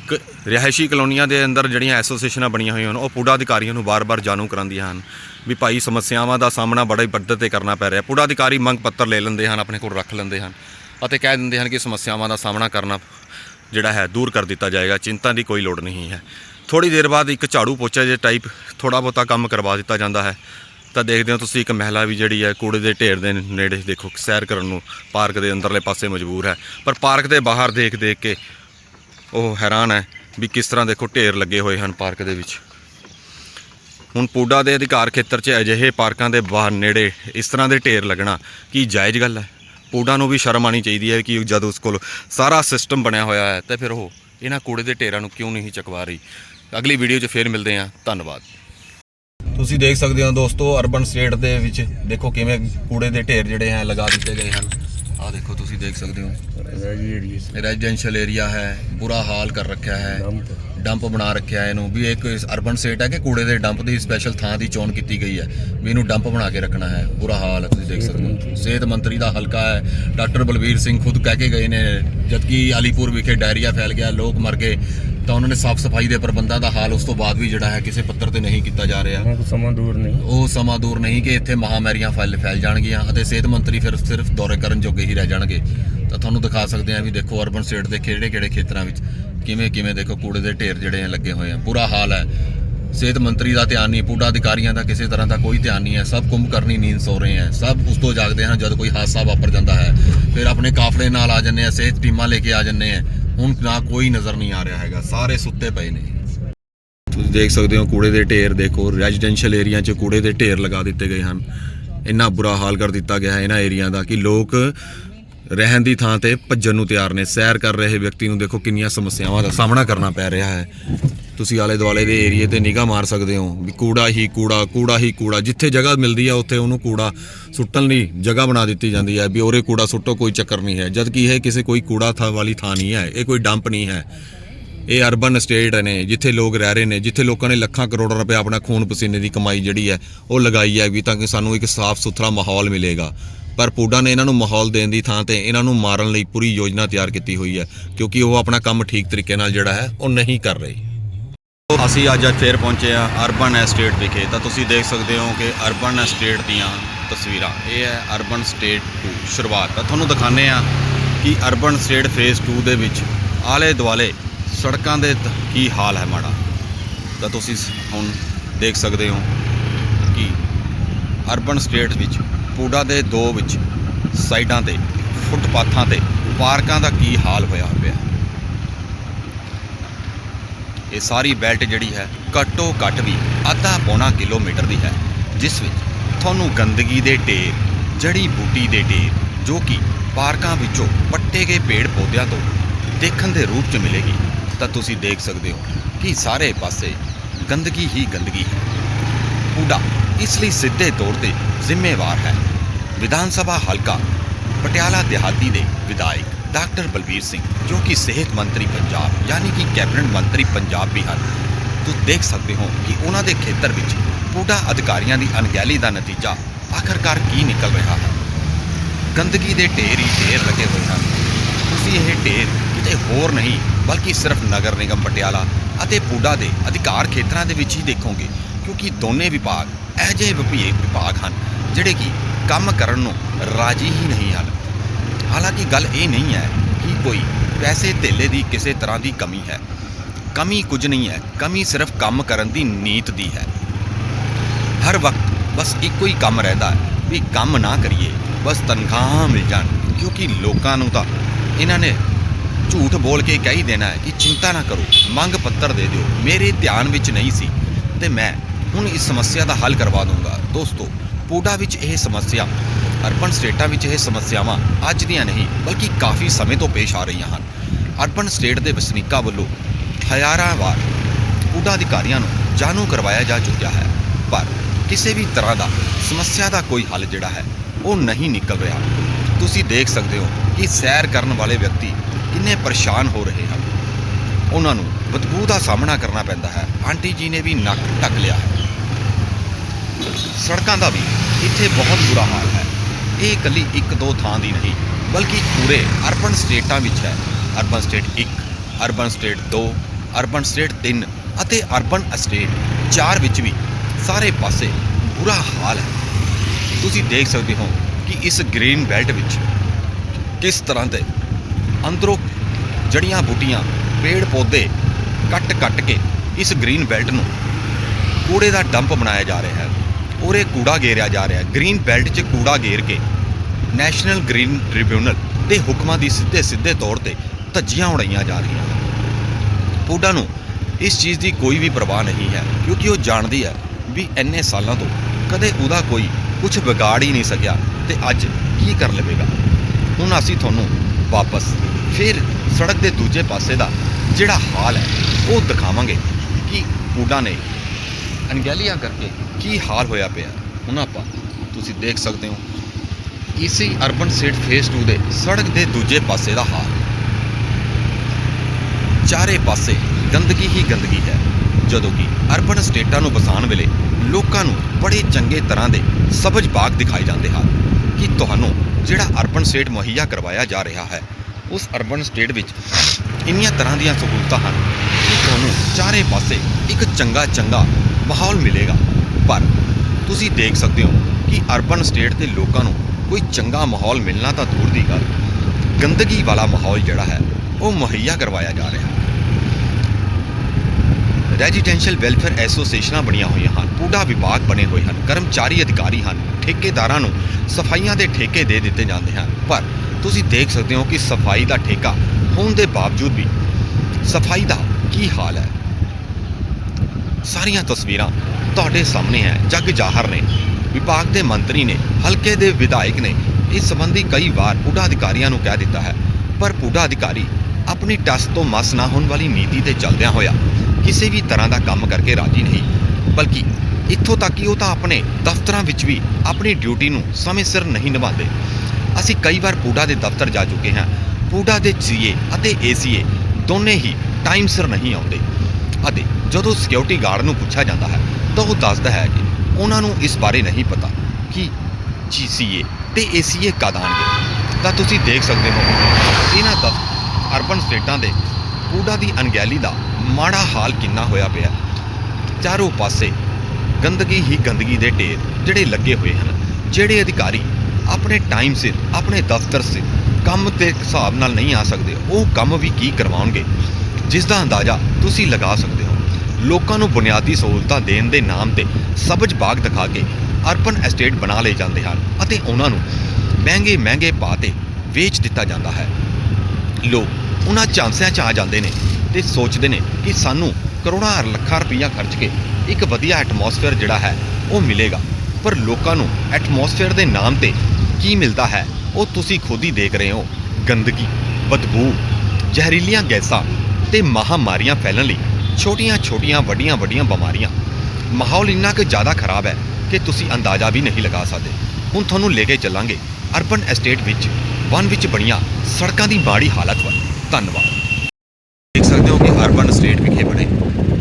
A: ਕ- ਰਿਹਾਇਸ਼ੀ ਕਲੋਨੀਆਂ ਦੇ ਅੰਦਰ ਜਿਹੜੀਆਂ ਐਸੋਸੀਏਸ਼ਨਾਂ ਬਣੀਆਂ ਹੋਈਆਂ ਹਨ, ਉਹ ਪੂੜਾ ਅਧਿਕਾਰੀਆਂ ਨੂੰ ਬਾਰ-ਬਾਰ ਜਾਣੂ ਕਰਾਉਂਦੀਆਂ ਹਨ ਵੀ ਭਾਈ ਸਮੱਸਿਆਵਾਂ ਦਾ ਸਾਹਮਣਾ ਬੜੇ ਪੱਧਰ ਤੇ ਕਰਨਾ ਪੈ ਰਿਹਾ। ਪੂੜਾ ਅਧਿਕਾਰੀ ਮੰਗ ਪੱਤਰ ਲੈ ਲੈਂਦੇ ਹਨ, ਆਪਣੇ ਕੋਲ ਰੱਖ ਲੈਂਦੇ ਹਨ ਅਤੇ ਕਹਿ ਦਿੰਦੇ ਹਨ ਕਿ ਸਮੱਸਿਆਵਾਂ ਦਾ ਸਾਹਮਣਾ ਕਰਨਾ ਜਿਹੜਾ ਹੈ ਦੂਰ ਕਰ ਦਿੱਤਾ ਜਾਏਗਾ, ਚਿੰਤਾ ਦੀ ਕੋਈ ਲੋੜ ਨਹੀਂ ਹੈ। ਥੋੜੀ ਦੇਰ ਬਾਅਦ ਇੱਕ ਝਾੜੂ ਪੋਚਾ ਜੇ ਟਾਈਪ ਥੋੜਾ ਬਹੁਤਾ ਕੰਮ ਕਰਵਾ ਦਿੱਤਾ ਜਾਂਦਾ ਹੈ, ਤਾਂ ਦੇਖਦੇ ਹੋ ਤੁਸੀਂ ਇੱਕ ਮਹਿਲਾ ਵੀ ਜਿਹੜੀ ਹੈ ਕੂੜੇ ਦੇ ਢੇਰ ਦੇ ਨੇੜੇ ਦੇਖੋ, ਸੈਰ ਕਰਨ ਨੂੰ ਪਾਰਕ ਦੇ ਅੰਦਰਲੇ ਪਾਸੇ ਮਜਬੂਰ ਹੈ, ਪਰ ਪਾਰਕ ਦੇ ਬਾਹਰ ਦੇਖ ਦੇਖ ਕੇ ਉਹ ਹੈਰਾਨ ਹੈ ਵੀ ਕਿਸ ਤਰ੍ਹਾਂ ਦੇਖੋ ਢੇਰ ਲੱਗੇ ਹੋਏ ਹਨ ਪਾਰਕ ਦੇ ਵਿੱਚ। ਹੁਣ ਪੂਡਾ ਦੇ ਅਧਿਕਾਰ ਖੇਤਰ 'ਚ ਅਜਿਹੇ ਪਾਰਕਾਂ ਦੇ ਬਾਹਰ ਨੇੜੇ ਇਸ ਤਰ੍ਹਾਂ ਦੇ ਢੇਰ ਲੱਗਣਾ ਕੀ ਜਾਇਜ਼ ਗੱਲ ਹੈ? ਪੂਡਾ ਨੂੰ ਵੀ ਸ਼ਰਮ ਆਣੀ ਚਾਹੀਦੀ ਹੈ ਕਿ ਜਦ ਉਸ ਕੋਲ ਸਾਰਾ ਸਿਸਟਮ ਬਣਿਆ ਹੋਇਆ ਹੈ, ਤੇ ਫਿਰ ਉਹ ਇਹਨਾਂ ਕੂੜੇ ਦੇ ਢੇਰਾਂ ਨੂੰ ਕਿਉਂ ਨਹੀਂ ਚਕਵਾ ਰਹੀ? ਅਗਲੀ ਵੀਡੀਓ 'ਚ ਫੇਰ ਮਿਲਦੇ ਹਾਂ। ਧੰਨਵਾਦ। ਤੁਸੀਂ ਦੇਖ ਸਕਦੇ ਹੋ ਦੋਸਤੋ ਅਰਬਨ ਸਟੇਟ ਦੇ ਵਿੱਚ ਦੇਖੋ ਕਿਵੇਂ ਕੂੜੇ ਦੇ ਢੇਰ ਜਿਹੜੇ ਹੈ ਲਗਾ ਦਿੱਤੇ ਗਏ ਹਨ। ਆਹ ਦੇਖੋ, ਤੁਸੀਂ ਦੇਖ ਸਕਦੇ ਹੋ। ਰੈਜ਼ੀਡੈਂਸ਼ੀਅਲ ਏਰੀਆ ਹੈ, ਬੁਰਾ ਹਾਲ ਕਰ ਰੱਖਿਆ ਹੈ। ਡੰਪ ਬਣਾ ਰੱਖਿਆ ਹੈ ਇਹਨੂੰ। ਵੀ ਇੱਕ ਅਰਬਨ ਸਟੇਟ ਹੈ ਕਿ ਕੂੜੇ ਦੇ ਡੰਪ ਦੀ ਸਪੈਸ਼ਲ ਥਾਂ ਦੀ ਚੋਣ ਕੀਤੀ ਗਈ ਹੈ। ਵੀ ਇਹਨੂੰ ਡੰਪ ਬਣਾ ਕੇ ਰੱਖਣਾ ਹੈ। ਬੁਰਾ ਹਾਲ ਹੈ, ਤੁਸੀਂ ਦੇਖ ਸਕਦੇ ਹੋ। ਸਿਹਤ ਮੰਤਰੀ ਦਾ ਹਲਕਾ ਹੈ। ਡਾਕਟਰ ਬਲਬੀਰ ਸਿੰਘ ਖੁਦ ਕਹਿ ਕੇ ਗਏ ਨੇ, ਜਦਕਿ ਅਲੀਪੁਰ ਵਿਖੇ ਡਾਇਰੀਆ ਫੈਲ ਗਿਆ, ਲੋਕ ਮਰ ਗਏ। ਤਾਂ ਉਹਨਾਂ ਨੇ ਸਾਫ਼ ਸਫ਼ਾਈ ਦੇ ਪ੍ਰਬੰਧਾਂ ਦਾ ਹਾਲ ਉਸ ਤੋਂ ਬਾਅਦ ਵੀ ਜਿਹੜਾ ਹੈ ਕਿਸੇ ਪੱਤਰ ਤੇ ਨਹੀਂ ਕੀਤਾ ਜਾ ਰਿਹਾ।
B: ਹੁਣ ਸਮਾਂ ਦੂਰ ਨਹੀਂ।
A: ਉਹ ਸਮਾਂ ਦੂਰ ਨਹੀਂ ਕਿ ਇੱਥੇ ਮਹਾਮਾਰੀਆਂ ਫੈਲ ਫੈਲ ਜਾਣਗੀਆਂ ਅਤੇ ਸਿਹਤ ਮੰਤਰੀ ਫਿਰ ਸਿਰਫ ਦੌਰੇ ਕਰਨ ਜੋਗੇ ਹੀ ਰਹਿ ਜਾਣਗੇ। ਤਾਂ ਤੁਹਾਨੂੰ ਦਿਖਾ ਸਕਦੇ ਹਾਂ ਵੀ ਦੇਖੋ ਅਰਬਨ ਸਟੇਟ ਦੇ ਕਿਹੜੇ ਕਿਹੜੇ ਖੇਤਰਾਂ ਵਿੱਚ ਕਿਵੇਂ ਕਿਵੇਂ ਦੇਖੋ ਕੂੜੇ ਦੇ ਢੇਰ ਜਿਹੜੇ ਆ ਲੱਗੇ ਹੋਏ ਆ। ਬੁਰਾ ਹਾਲ ਹੈ। ਸਿਹਤ ਮੰਤਰੀ ਦਾ ਧਿਆਨ ਨਹੀਂ ਪੂਡਾ ਅਧਿਕਾਰੀਆਂ ਦਾ ਕਿਸੇ ਤਰ੍ਹਾਂ ਦਾ ਕੋਈ ਧਿਆਨ ਨਹੀਂ ਹੈ। ਸਭ ਕੁੰਭ ਕਰਨੀ ਨੀਂਦ ਸੋ ਰਹੇ ਹੈ ਸਭ ਉਸ ਤੋਂ ਜਾਗਦੇ ਹਨ ਜਦ ਕੋਈ ਹਾਦਸਾ ਵਾਪਰ ਜਾਂਦਾ ਹੈ। ਫਿਰ ਆਪਣੇ ਕਾਫਲੇ ਨਾਲ ਆ ਜੰਨੇ ਆ ਸਿਹਤ ਟੀਮਾਂ ਲੈ ਕੇ ਆ ਜੰਨੇ ਆ। ਹੁਣ ਨਾ ਕੋਈ ਨਜ਼ਰ ਨਹੀਂ ਆ ਰਿਹਾ ਹੈਗਾ, ਸਾਰੇ ਸੁੱਤੇ ਪਏ ਨੇ। ਤੁਸੀਂ ਦੇਖ ਸਕਦੇ ਹੋ ਕੂੜੇ ਦੇ ਢੇਰ, ਦੇਖੋ ਰੈਜ਼ੀਡੈਂਸ਼ੀਅਲ ਏਰੀਆ 'ਚ ਕੂੜੇ ਦੇ ਢੇਰ ਲਗਾ ਦਿੱਤੇ ਗਏ ਹਨ। ਇੰਨਾ ਬੁਰਾ ਹਾਲ ਕਰ ਦਿੱਤਾ ਗਿਆ ਹੈ ਇਹਨਾਂ ਏਰੀਆ ਦਾ ਕਿ ਲੋਕ ਰਹਿਣ ਦੀ ਥਾਂ ਤੇ ਭੱਜਣ ਨੂੰ ਤਿਆਰ ਨੇ। ਸੈਰ ਕਰ ਰਹੇ ਵਿਅਕਤੀ ਨੂੰ ਦੇਖੋ ਕਿੰਨੀਆਂ ਸਮੱਸਿਆਵਾਂ ਦਾ ਸਾਹਮਣਾ ਕਰਨਾ ਪੈ ਰਿਹਾ ਹੈ। ਤੁਸੀਂ ਆਲੇ ਦੁਆਲੇ ਦੇ ਏਰੀਏ ਤੇ ਨਿਗਾਹ ਮਾਰ ਸਕਦੇ ਹੋ ਵੀ ਕੂੜਾ ਹੀ ਕੂੜਾ ਕੂੜਾ ਹੀ ਕੂੜਾ। ਜਿੱਥੇ ਜਗ੍ਹਾ ਮਿਲਦੀ ਆ, ਉੱਥੇ ਉਹਨੂੰ ਕੂੜਾ ਸੁੱਟਣ ਲਈ ਜਗ੍ਹਾ ਬਣਾ ਦਿੱਤੀ ਜਾਂਦੀ ਹੈ ਵੀ ਉਰੇ ਕੂੜਾ ਸੁੱਟੋ, ਕੋਈ ਚੱਕਰ ਨਹੀਂ ਹੈ। ਜਦ ਕਿ ਇਹ ਕਿਸੇ ਕੋਈ ਕੂੜਾ ਥਾਂ ਵਾਲੀ ਥਾਂ ਨਹੀਂ ਹੈ, ਇਹ ਕੋਈ ਡੰਪ ਨਹੀਂ ਹੈ। ਇਹ ਅਰਬਨ ਸਟੇਟ ਨੇ, ਜਿੱਥੇ ਲੋਕ ਰਹਿ ਰਹੇ ਨੇ, ਜਿੱਥੇ ਲੋਕਾਂ ਨੇ ਲੱਖਾਂ ਕਰੋੜਾਂ ਰੁਪਏ ਆਪਣਾ ਖੂਨ ਪਸੀਨੇ ਦੀ ਕਮਾਈ ਜਿਹੜੀ ਹੈ, ਉਹ ਲਗਾਈ ਹੈ ਵੀ ਤਾਂ ਕਿ ਸਾਨੂੰ ਇੱਕ ਸਾਫ਼ ਸੁਥਰਾ ਮਾਹੌਲ ਮਿਲੇਗਾ। ਪਰ ਪੂਡਾ ਨੇ ਇਹਨਾਂ ਨੂੰ ਮਾਹੌਲ ਦੇਣ ਦੀ ਥਾਂ ਤੇ ਇਹਨਾਂ ਨੂੰ ਮਾਰਨ ਲਈ ਪੂਰੀ ਯੋਜਨਾ ਤਿਆਰ ਕੀਤੀ ਹੋਈ ਹੈ, ਕਿਉਂਕਿ ਉਹ ਆਪਣਾ ਕੰਮ ਠੀਕ ਤਰੀਕੇ ਨਾਲ ਜਿਹੜਾ ਹੈ, ਉਹ ਨਹੀਂ ਕਰ ਰਹੇ। ਅਸੀਂ ਅੱਜ ਫੇਰ ਪਹੁੰਚੇ ਆ ਅਰਬਨ ਐਸਟੇਟ ਵਿਖੇ। ਤਾਂ ਤੁਸੀਂ ਦੇਖ ਸਕਦੇ ਹੋ ਕਿ ਅਰਬਨ ਐਸਟੇਟ ਦੀਆਂ ਤਸਵੀਰਾਂ, ਇਹ ਹੈ ਅਰਬਨ ਸਟੇਟ 2 ਸ਼ੁਰੂਆਤ। ਤਾਂ ਤੁਹਾਨੂੰ ਦਿਖਾਣੇ ਆ ਕਿ ਅਰਬਨ ਸਟੇਟ ਫੇਜ਼ 2 ਦੇ ਵਿੱਚ ਆਲੇ ਦੁਆਲੇ ਸੜਕਾਂ ਦੇ ਤ- ਕੀ ਹਾਲ ਹੈ ਮਾੜਾ। ਤਾਂ ਤੁਸੀਂ ਸ- ਹੁਣ ਦੇਖ ਸਕਦੇ ਹੋ ਕਿ ਅਰਬਨ ਸਟੇਟ ਵਿੱਚ ਪੂਡਾ ਦੇ ਦੋ ਵਿੱਚ ਸਾਈਡਾਂ ਤੇ, ਫੁੱਟਪਾਥਾਂ ਤੇ, ਪਾਰਕਾਂ ਦਾ ਕੀ ਹਾਲ ਹੋਇਆ ਹੋਇਆ ਇਹ ਸਾਰੀ ਬੈਲਟ ਜਿਹੜੀ ਹੈ ਘੱਟੋ ਘੱਟ ਵੀ ਅੱਧਾ ਪੌਣਾ ਕਿਲੋਮੀਟਰ ਦੀ ਹੈ, ਜਿਸ ਵਿੱਚ ਤੁਹਾਨੂੰ ਗੰਦਗੀ ਦੇ ਢੇਰ, ਜੜੀ ਬੂਟੀ ਦੇ ਢੇਰ, ਜੋ ਕਿ ਪਾਰਕਾਂ ਵਿੱਚੋਂ ਪੱਟੇ ਗਏ ਪੇੜ ਪੌਦਿਆਂ ਤੋਂ ਦੇਖਣ ਦੇ ਰੂਪ 'ਚ ਮਿਲੇਗੀ। ਤਾਂ ਤੁਸੀਂ ਦੇਖ ਸਕਦੇ ਹੋ ਕਿ ਸਾਰੇ ਪਾਸੇ ਗੰਦਗੀ ਹੀ ਗੰਦਗੀ ਹੈ। ਪੂਡਾ ਇਸ ਲਈ ਸਿੱਧੇ ਤੌਰ ਤੇ ਜ਼ਿੰਮੇਵਾਰ ਹੈ। ਵਿਧਾਨ ਸਭਾ ਹਲਕਾ, ਪਟਿਆਲਾ ਦਿਹਾਤੀ ਦੇ ਵਿਧਾਇਕ ਡਾਕਟਰ ਬਲਬੀਰ ਸਿੰਘ, ਜੋ ਕਿ ਸਿਹਤ ਮੰਤਰੀ ਪੰਜਾਬ, ਯਾਨੀ ਕਿ ਕੈਬਨਿਟ ਮੰਤਰੀ ਪੰਜਾਬ ਵੀ ਹਨ। ਤੁਸੀਂ ਦੇਖ ਸਕਦੇ ਹੋ ਕਿ ਉਹਨਾਂ ਦੇ ਖੇਤਰ ਵਿੱਚ ਪੂਡਾ ਅਧਿਕਾਰੀਆਂ ਦੀ ਅਣਗਹਿਲੀ ਦਾ ਨਤੀਜਾ ਆਖਰਕਾਰ ਕੀ ਨਿਕਲ ਰਿਹਾ ਹੈ। ਗੰਦਗੀ ਦੇ ਢੇਰ ਹੀ ਢੇਰ ਲੱਗੇ ਹੋਏ ਹਨ। ਤੁਸੀਂ ਇਹ ਢੇਰ ਕਿਤੇ ਹੋਰ ਨਹੀਂ, ਬਲਕਿ ਸਿਰਫ ਨਗਰ ਨਿਗਮ ਪਟਿਆਲਾ ਅਤੇ ਪੂਡਾ ਦੇ ਅਧਿਕਾਰ ਖੇਤਰਾਂ ਦੇ ਵਿੱਚ ਹੀ ਦੇਖੋਗੇ, ਕਿਉਂਕਿ ਦੋਨੇ ਵਿਭਾਗ ਇਹੋ ਜਿਹੇ ਵਿਭੇ- ਵਿਭਾਗ ਹਨ, ਜਿਹੜੇ ਕਿ ਕੰਮ ਕਰਨ ਨੂੰ ਰਾਜੀ ਹੀ ਨਹੀਂ ਹਨ। ਹਾਲਾਂਕਿ ਗੱਲ ਇਹ ਨਹੀਂ ਹੈ ਕਿ ਕੋਈ ਪੈਸੇ ਧੇਲੇ ਦੀ ਕਿਸੇ ਤਰ੍ਹਾਂ ਦੀ ਕਮੀ ਹੈ। ਕਮੀ ਕੁਝ ਨਹੀਂ ਹੈ, ਕਮੀ ਸਿਰਫ ਕੰਮ ਕਰਨ ਦੀ ਨੀਤ ਦੀ ਹੈ। ਹਰ ਵਕਤ ਬਸ ਇੱਕੋ ਹੀ ਕੰਮ ਰਹਿੰਦਾ ਹੈ ਵੀ ਕੰਮ ਨਾ ਕਰੀਏ, ਬਸ ਤਨਖਾਹਾਂ ਮਿਲ ਜਾਣ, ਕਿਉਂਕਿ ਲੋਕਾਂ ਨੂੰ ਤਾਂ ਇਹਨਾਂ ਨੇ ਝੂਠ ਬੋਲ ਕੇ ਕਹਿ ਹੀ ਦੇਣਾ ਹੈ ਕਿ ਚਿੰਤਾ ਨਾ ਕਰੋ, ਮੰਗ ਪੱਤਰ ਦੇ ਦਿਓ। ਮੇਰੇ ਧਿਆਨ ਵਿੱਚ ਨਹੀਂ ਸੀ ਤੇ ਮੈਂ ਹੁਣ ਇਸ ਸਮੱਸਿਆ ਦਾ ਹੱਲ ਕਰਵਾ ਦੂੰਗਾ। ਦੋਸਤੋ, ਪੂਡਾ ਵਿੱਚ ਇਹ ਸਮੱਸਿਆ ਅਰਬਨ ਸਟੇਟਾਂ ਵਿੱਚ ਇਹ ਸਮੱਸਿਆਵਾਂ ਅੱਜ ਦੀਆਂ ਨਹੀਂ, ਬਲਕਿ ਕਾਫੀ ਸਮੇਂ ਤੋਂ ਪੇਸ਼ ਆ ਰਹੀਆਂ ਹਨ। ਅਰਬਨ ਸਟੇਟ ਦੇ ਵਸਨੀਕਾਂ ਵੱਲੋਂ ਹਜ਼ਾਰਾਂ ਵਾਰ ਪੂਡਾ ਅਧਿਕਾਰੀਆਂ ਨੂੰ ਜਾਣੂ ਕਰਵਾਇਆ ਜਾ ਚੁੱਕਿਆ ਹੈ, ਪਰ ਕਿਸੇ ਵੀ ਤਰ੍ਹਾਂ ਦਾ ਸਮੱਸਿਆ ਦਾ ਕੋਈ ਹੱਲ ਜਿਹੜਾ ਹੈ, ਉਹ ਨਹੀਂ ਨਿਕਲ ਰਿਹਾ। ਤੁਸੀਂ ਦੇਖ ਸਕਦੇ ਹੋ ਕਿ ਸੈਰ ਕਰਨ ਵਾਲੇ ਵਿਅਕਤੀ ਕਿੰਨੇ ਪਰੇਸ਼ਾਨ ਹੋ ਰਹੇ ਹਨ। ਉਹਨਾਂ ਨੂੰ ਬਦਬੂ ਦਾ ਸਾਹਮਣਾ ਕਰਨਾ ਪੈਂਦਾ ਹੈ। ਆਂਟੀ ਜੀ ਨੇ ਵੀ ਨੱਕ ਢੱਕ ਲਿਆ ਹੈ। ਸੜਕਾਂ ਦਾ ਵੀ ਇੱਥੇ ਬਹੁਤ ਬੁਰਾ ਹਾਲ ਹੈ। ਇਹ ਇਕੱਲੀ ਇੱਕ ਦੋ ਥਾਂ ਦੀ ਨਹੀਂ, ਬਲਕਿ ਪੂਰੇ ਅਰਬਨ ਸਟੇਟਾਂ ਵਿੱਚ ਹੈ। Urban estate 1 urban estate 2 urban estate 3 ਅਤੇ ਅਰਬਨ ਸਟੇਟ 4 ਵਿੱਚ ਵੀ ਸਾਰੇ ਪਾਸੇ ਬੁਰਾ ਹਾਲ ਹੈ। ਤੁਸੀਂ ਦੇਖ ਸਕਦੇ ਹੋ ਕਿ ਇਸ ਗ੍ਰੀਨ ਬੈਲਟ ਵਿੱਚ ਕਿਸ ਤਰ੍ਹਾਂ ਦੇ ਅੰਦਰੋਂ ਜੜੀਆਂ ਬੂਟੀਆਂ, ਪੇੜ ਪੌਦੇ ਕੱਟ ਕੱਟ ਕੇ ਇਸ ਗ੍ਰੀਨ ਬੈਲਟ ਨੂੰ ਕੂੜੇ ਦਾ ਡੰਪ ਬਣਾਇਆ ਜਾ ਰਿਹਾ ਹੈ। ਉਰੇ ਕੂੜਾ ਗੇਰਿਆ ਜਾ ਰਿਹਾ ਹੈ। ਗ੍ਰੀਨ ਬੈਲਟ 'ਚ ਕੂੜਾ ਗੇਰ ਕੇ ਨੈਸ਼ਨਲ ਗ੍ਰੀਨ ਟ੍ਰਿਬਿਊਨਲ ਦੇ ਹੁਕਮਾਂ ਦੀ ਸਿੱਧੇ ਸਿੱਧੇ ਤੌਰ ਤੇ ਧੱਜੀਆਂ ਉਡਾਈਆਂ ਜਾ ਰਹੀਆਂ ਹਨ ਪੂਡਾ ਨੂੰ ਇਸ ਚੀਜ਼ ਦੀ ਕੋਈ ਵੀ ਪਰਵਾਹ ਨਹੀਂ ਹੈ, ਕਿਉਂਕਿ ਉਹ ਜਾਣਦੀ ਹੈ ਵੀ ਇੰਨੇ ਸਾਲਾਂ ਤੋਂ ਕਦੇ ਉਹਦਾ ਕੋਈ ਕੁਝ ਵਿਗਾੜ ਹੀ ਨਹੀਂ ਸਕਿਆ ਤੇ ਅੱਜ ਕੀ ਕਰ ਲਵੇਗਾ। ਹੁਣ ਅਸੀਂ ਤੁਹਾਨੂੰ ਵਾਪਸ ਫਿਰ ਸੜਕ ਦੇ ਦੂਜੇ ਪਾਸੇ ਦਾ ਜਿਹੜਾ ਹਾਲ ਹੈ, ਉਹ ਦਿਖਾਵਾਂਗੇ ਕਿ ਪੂਡਾ ਨੇ ਅਣਗਹਿਲੀਆਂ ਕਰਕੇ ਕੀ ਹਾਲ ਹੋਇਆ ਪਿਆ? ਹੁਣ ਆਪਾਂ, ਤੁਸੀਂ ਦੇਖ ਸਕਦੇ ਹੋ ਇਸੇ ਅਰਬਨ ਸਟੇਟ ਫੇਸ 2 ਦੇ ਸੜਕ ਦੇ ਦੂਜੇ ਪਾਸੇ ਦਾ ਹਾਲ। ਚਾਰੇ ਪਾਸੇ ਗੰਦਗੀ ਹੀ ਗੰਦਗੀ ਹੈ, ਜਦੋਂ ਕਿ ਅਰਬਨ ਸਟੇਟਾਂ ਨੂੰ ਵਸਾਉਣ ਵੇਲੇ ਲੋਕਾਂ ਨੂੰ ਬੜੇ ਚੰਗੇ ਤਰ੍ਹਾਂ ਦੇ ਸਬਜ ਬਾਗ ਦਿਖਾਏ ਜਾਂਦੇ ਹਨ ਕਿ ਤੁਹਾਨੂੰ ਜਿਹੜਾ ਅਰਬਨ ਸਟੇਟ ਮੁਹੱਈਆ ਕਰਵਾਇਆ ਜਾ ਰਿਹਾ ਹੈ, ਉਸ ਅਰਬਨ ਸਟੇਟ ਵਿੱਚ ਇੰਨੀਆਂ ਤਰ੍ਹਾਂ ਦੀਆਂ ਸਹੂਲਤਾਂ ਹਨ ਕਿ ਤੁਹਾਨੂੰ ਚਾਰੇ ਪਾਸੇ ਇੱਕ ਚੰਗਾ ਚੰਗਾ ਮਾਹੌਲ ਮਿਲੇਗਾ। ਪਰ ਤੁਸੀਂ ਦੇਖ ਸਕਦੇ ਹੋ ਕਿ ਅਰਬਨ ਸਟੇਟ ਦੇ ਲੋਕਾਂ ਨੂੰ ਕੋਈ ਚੰਗਾ ਮਾਹੌਲ ਮਿਲਣਾ ਤਾਂ ਦੂਰ ਦੀ ਗੱਲ। ਗੰਦਗੀ ਵਾਲਾ ਮਾਹੌਲ ਜਿਹੜਾ ਹੈ, ਉਹ ਮੁਹੱਈਆ ਕਰਵਾਇਆ ਜਾ ਰਿਹਾ ਹੈ। ਰੈਜ਼ੀਡੈਂਸ਼ੀਅਲ ਵੈਲਫੇਅਰ ਐਸੋਸੀਏਸ਼ਨਾਂ ਬਣੀਆਂ ਹੋਈਆਂ ਹਨ ਪੂਰਾ ਵਿਭਾਗ ਬਣੇ ਹੋਏ ਹਨ, ਕਰਮਚਾਰੀ ਅਧਿਕਾਰੀ ਹਨ, ਠੇਕੇਦਾਰਾਂ ਨੂੰ ਸਫਾਈਆਂ ਦੇ ਠੇਕੇ ਦੇ ਦਿੱਤੇ ਜਾਂਦੇ ਹਨ। ਪਰ ਤੁਸੀਂ ਦੇਖ ਸਕਦੇ ਹੋ ਕਿ ਸਫ਼ਾਈ ਦਾ ਠੇਕਾ ਹੋਣ ਦੇ ਬਾਵਜੂਦ ਵੀ ਸਫ਼ਾਈ ਦਾ ਕੀ ਹਾਲ ਹੈ? ਸਾਰੀਆਂ ਤਸਵੀਰਾਂ ਤੁਹਾਡੇ ਸਾਹਮਣੇ ਹੈ। ਜੱਗ ਜਾਹਰ ਨੇ, ਵਿਭਾਗ ਦੇ ਮੰਤਰੀ ਨੇ, ਹਲਕੇ ਦੇ ਵਿਧਾਇਕ ਨੇ, ਇਸ ਸੰਬੰਧੀ ਕਈ ਵਾਰ ਪੂਡਾ ਅਧਿਕਾਰੀਆਂ ਨੂੰ ਕਹਿ ਦਿੱਤਾ ਹੈ। ਪਰ ਪੂਡਾ ਅਧਿਕਾਰੀ ਆਪਣੀ ਟਸ ਤੋਂ ਮਸ ਨਾ ਹੋਣ ਵਾਲੀ ਨੀਤੀ ਤੇ ਚੱਲਦਿਆਂ ਹੋਇਆ ਕਿਸੇ ਵੀ ਤਰ੍ਹਾਂ ਦਾ ਕੰਮ ਕਰਕੇ ਰਾਜੀ ਨਹੀਂ। ਬਲਕਿ ਇੱਥੋਂ ਤੱਕ ਕਿ ਉਹ ਤਾਂ ਆਪਣੇ ਦਫ਼ਤਰਾਂ ਵਿੱਚ ਵੀ ਆਪਣੀ ਡਿਊਟੀ ਨੂੰ ਸਮੇਂ ਸਿਰ ਨਹੀਂ ਨਿਭਾਉਂਦੇ। ਅਸੀਂ ਕਈ ਵਾਰ ਪੂਡਾ ਦੇ ਦਫ਼ਤਰ ਜਾ ਚੁੱਕੇ ਹਾਂ। ਪੂਡਾ ਦੇ ਸੀਏ ਅਤੇ ਏਸੀਏ ਦੋਨੇ ਹੀ ਟਾਈਮ ਸਿਰ ਨਹੀਂ ਆਉਂਦੇ। ਅਤੇ ਜਦੋਂ ਸਿਕਿਉਰਿਟੀ ਗਾਰਡ ਨੂੰ ਪੁੱਛਿਆ ਜਾਂਦਾ ਹੈ, ਤਾਂ ਉਹ ਦੱਸਦਾ ਹੈ ਕਿ ਉਹਨਾਂ ਨੂੰ ਇਸ ਬਾਰੇ ਨਹੀਂ ਪਤਾ ਕਿ ਜੀਸੀਏ ਤੇ ਏਸੀਏ ਕਦ ਆਉਣਗੇ। ਤਾਂ ਤੁਸੀਂ ਦੇਖ ਸਕਦੇ ਹੋ, ਇਹਨਾਂ ਦਾ ਅਰਬਨ ਸਟੇਟਾਂ ਦੇ ਪੂਡਾ ਦੀ ਅਣਗਹਿਲੀ ਦਾ ਮਾੜਾ ਹਾਲ ਕਿੰਨਾ ਹੋਇਆ ਪਿਆ ਚਾਰੋਂ ਪਾਸੇ ਗੰਦਗੀ ਹੀ ਗੰਦਗੀ ਦੇ ਢੇਰ ਜਿਹੜੇ ਲੱਗੇ ਹੋਏ ਹਨ, ਜਿਹੜੇ ਅਧਿਕਾਰੀ ਆਪਣੇ ਟਾਈਮ ਸਿਰ, ਆਪਣੇ ਦਫ਼ਤਰ ਸਿਰ ਕੰਮ ਦੇ ਹਿਸਾਬ ਨਾਲ ਨਹੀਂ ਆ ਸਕਦੇ, ਉਹ ਕੰਮ ਵੀ ਕੀ ਕਰਵਾਉਣਗੇ, ਜਿਸ ਦਾ ਅੰਦਾਜ਼ਾ ਤੁਸੀਂ ਲਗਾ ਸਕਦੇ ਹੋ। ਲੋਕਾਂ ਨੂੰ ਬੁਨਿਆਦੀ ਸਹੂਲਤਾਂ ਦੇਣ ਦੇ ਨਾਮ ਤੇ ਸਬਜ਼ ਬਾਗ ਦਿਖਾ ਕੇ ਅਰਬਨ ਐਸਟੇਟ ਬਣਾ ਲਏ ਜਾਂਦੇ ਹਨ ਅਤੇ ਉਹਨਾਂ ਨੂੰ ਮਹਿੰਗੇ ਮਹਿੰਗੇ ਭਾਅ ਤੇ ਵੇਚ ਦਿੱਤਾ ਜਾਂਦਾ ਹੈ। ਲੋਕ ਉਹਨਾਂ ਝਾਂਸਿਆਂ 'ਚ ਆ ਜਾਂਦੇ ਨੇ ਤੇ ਸੋਚਦੇ ਨੇ ਕਿ ਸਾਨੂੰ ਕਰੋੜਾਂ ਲੱਖਾਂ ਰੁਪਈਆ ਖਰਚ ਕੇ ਇੱਕ ਵਧੀਆ ਐਟਮੋਸਫੇਅਰ ਜਿਹੜਾ ਹੈ ਉਹ ਮਿਲੇਗਾ। ਪਰ ਲੋਕਾਂ ਨੂੰ ਐਟਮੋਸਫੇਅਰ ਦੇ ਨਾਮ ਤੇ ਕੀ ਮਿਲਦਾ ਹੈ, ਉਹ ਤੁਸੀਂ ਖੁਦ ਹੀ ਦੇਖ ਰਹੇ ਹੋ। ਗੰਦਗੀ, ਬਦਬੂ, ਜ਼ਹਿਰੀਲੀਆਂ ਗੈਸਾਂ ਤੇ ਮਹਾਮਾਰੀਆਂ ਫੈਲਣ ਲਈ ਛੋਟੀਆਂ-ਛੋਟੀਆਂ, ਵੱਡੀਆਂ-ਵੱਡੀਆਂ ਬਿਮਾਰੀਆਂ। ਮਾਹੌਲ ਇੰਨਾ ਕੁ ਜ਼ਿਆਦਾ ਖਰਾਬ ਹੈ ਕਿ ਤੁਸੀਂ ਅੰਦਾਜ਼ਾ ਵੀ ਨਹੀਂ ਲਗਾ ਸਕਦੇ। ਹੁਣ ਤੁਹਾਨੂੰ ਲੈ ਕੇ ਚੱਲਾਂਗੇ ਅਰਬਨ ਐਸਟੇਟ ਵਿੱਚ, ਵਨ ਵਿੱਚ ਬਣੀਆਂ ਸੜਕਾਂ ਦੀ ਮਾੜੀ ਹਾਲਤ ਵੱਲ। ਧੰਨਵਾਦ। ਦੇਖ ਸਕਦੇ ਹੋ ਕਿ ਅਰਬਨ ਸਟੇਟ ਵਿਖੇ ਬਣੇ।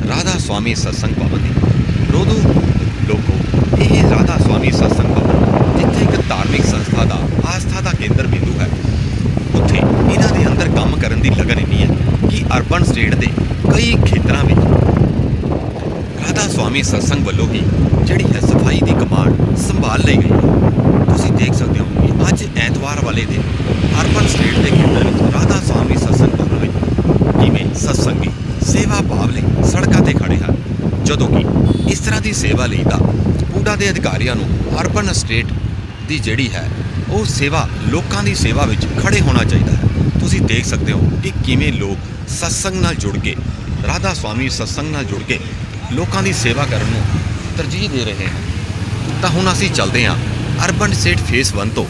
A: ਰਾਧਾ ਸਵਾਮੀ ਸਤਸੰਗ ਭਵਨ ਦੀ ਰੋਦੂ ਲੋਕੋ ਇਹ ਰਾਧਾ ਸਵਾਮੀ ਸਤਸੰਗ ਭਵਨ ਜਿੱਥੇ ਇੱਕ ਧਾਰਮਿਕ ਸੰਸਥਾ ਦਾ ਆਸਥਾ ਦਾ ਕੇਂਦਰ ਬਿੰਦੂ ਹੈ ਉੱਥੇ ਇਹਨਾਂ ਦੇ ਅੰਦਰ ਕੰਮ ਕਰਨ ਦੀ ਲਗਨ ਇੰਨੀ ਹੈ ਕਿ ਅਰਬਨ ਸਟੇਟ ਦੇ ਕਈ ਖੇਤਰਾਂ ਵਿੱਚ ਰਾਧਾ ਸਵਾਮੀ ਸਤਸੰਗ ਵੱਲੋਂ ਹੀ ਜਿਹੜੀ ਹੈ ਸਫ਼ਾਈ ਦੀ ਕਮਾਂਡ ਸੰਭਾਲ ਲਈ ਗਈ ਹੈ। ਤੁਸੀਂ ਦੇਖ ਸਕਦੇ ਹੋ ਕਿ ਅੱਜ ਐਤਵਾਰ ਵਾਲੇ ਦਿਨ ਅਰਬਨ ਸਟੇਟ ਦੇ ਖੇਤਰ ਵਿੱਚ ਰਾਧਾ ਸਵਾਮੀ ਸਤਸੰਗ ਭਵਨ ਵਿੱਚ ਜਿਵੇਂ ਸਤਸੰਗੀ ਸੇਵਾ ਭਾਵ ਲਈ ਸੜਕਾਂ ਤੇ ਖੜੇ ਹਨ, ਜਦੋਂ ਕਿ ਇਸ ਤਰ੍ਹਾਂ ਦੀ ਸੇਵਾ ਲਈ ਤਾਂ ਪੂਡਾ ਦੇ ਅਧਿਕਾਰੀਆਂ ਨੂੰ ਅਰਬਨ ਸਟੇਟ ਦੀ ਜਿਹੜੀ ਹੈ, ਉਹ ਸੇਵਾ ਲੋਕਾਂ ਦੀ ਸੇਵਾ ਵਿੱਚ ਖੜੇ ਹੋਣਾ ਚਾਹੀਦਾ ਹੈ। ਤੁਸੀਂ ਦੇਖ ਸਕਦੇ ਹੋ ਕਿ ਕਿਵੇਂ ਲੋਕ ਸਤਸੰਗ ਨਾਲ ਜੁੜ ਕੇ ਰਾਧਾ ਸਵਾਮੀ ਸਤਸੰਗ ਨਾਲ ਜੁੜ ਕੇ ਲੋਕਾਂ ਦੀ ਸੇਵਾ ਕਰਨ ਨੂੰ ਤਰਜੀਹ ਦੇ ਰਹੇ ਹਨ ਤਾਂ ਹੁਣ ਅਸੀਂ ਚੱਲਦੇ ਹਾਂ ਅਰਬਨ ਸਟੇਟ ਫੇਸ 1 ਤੋਂ।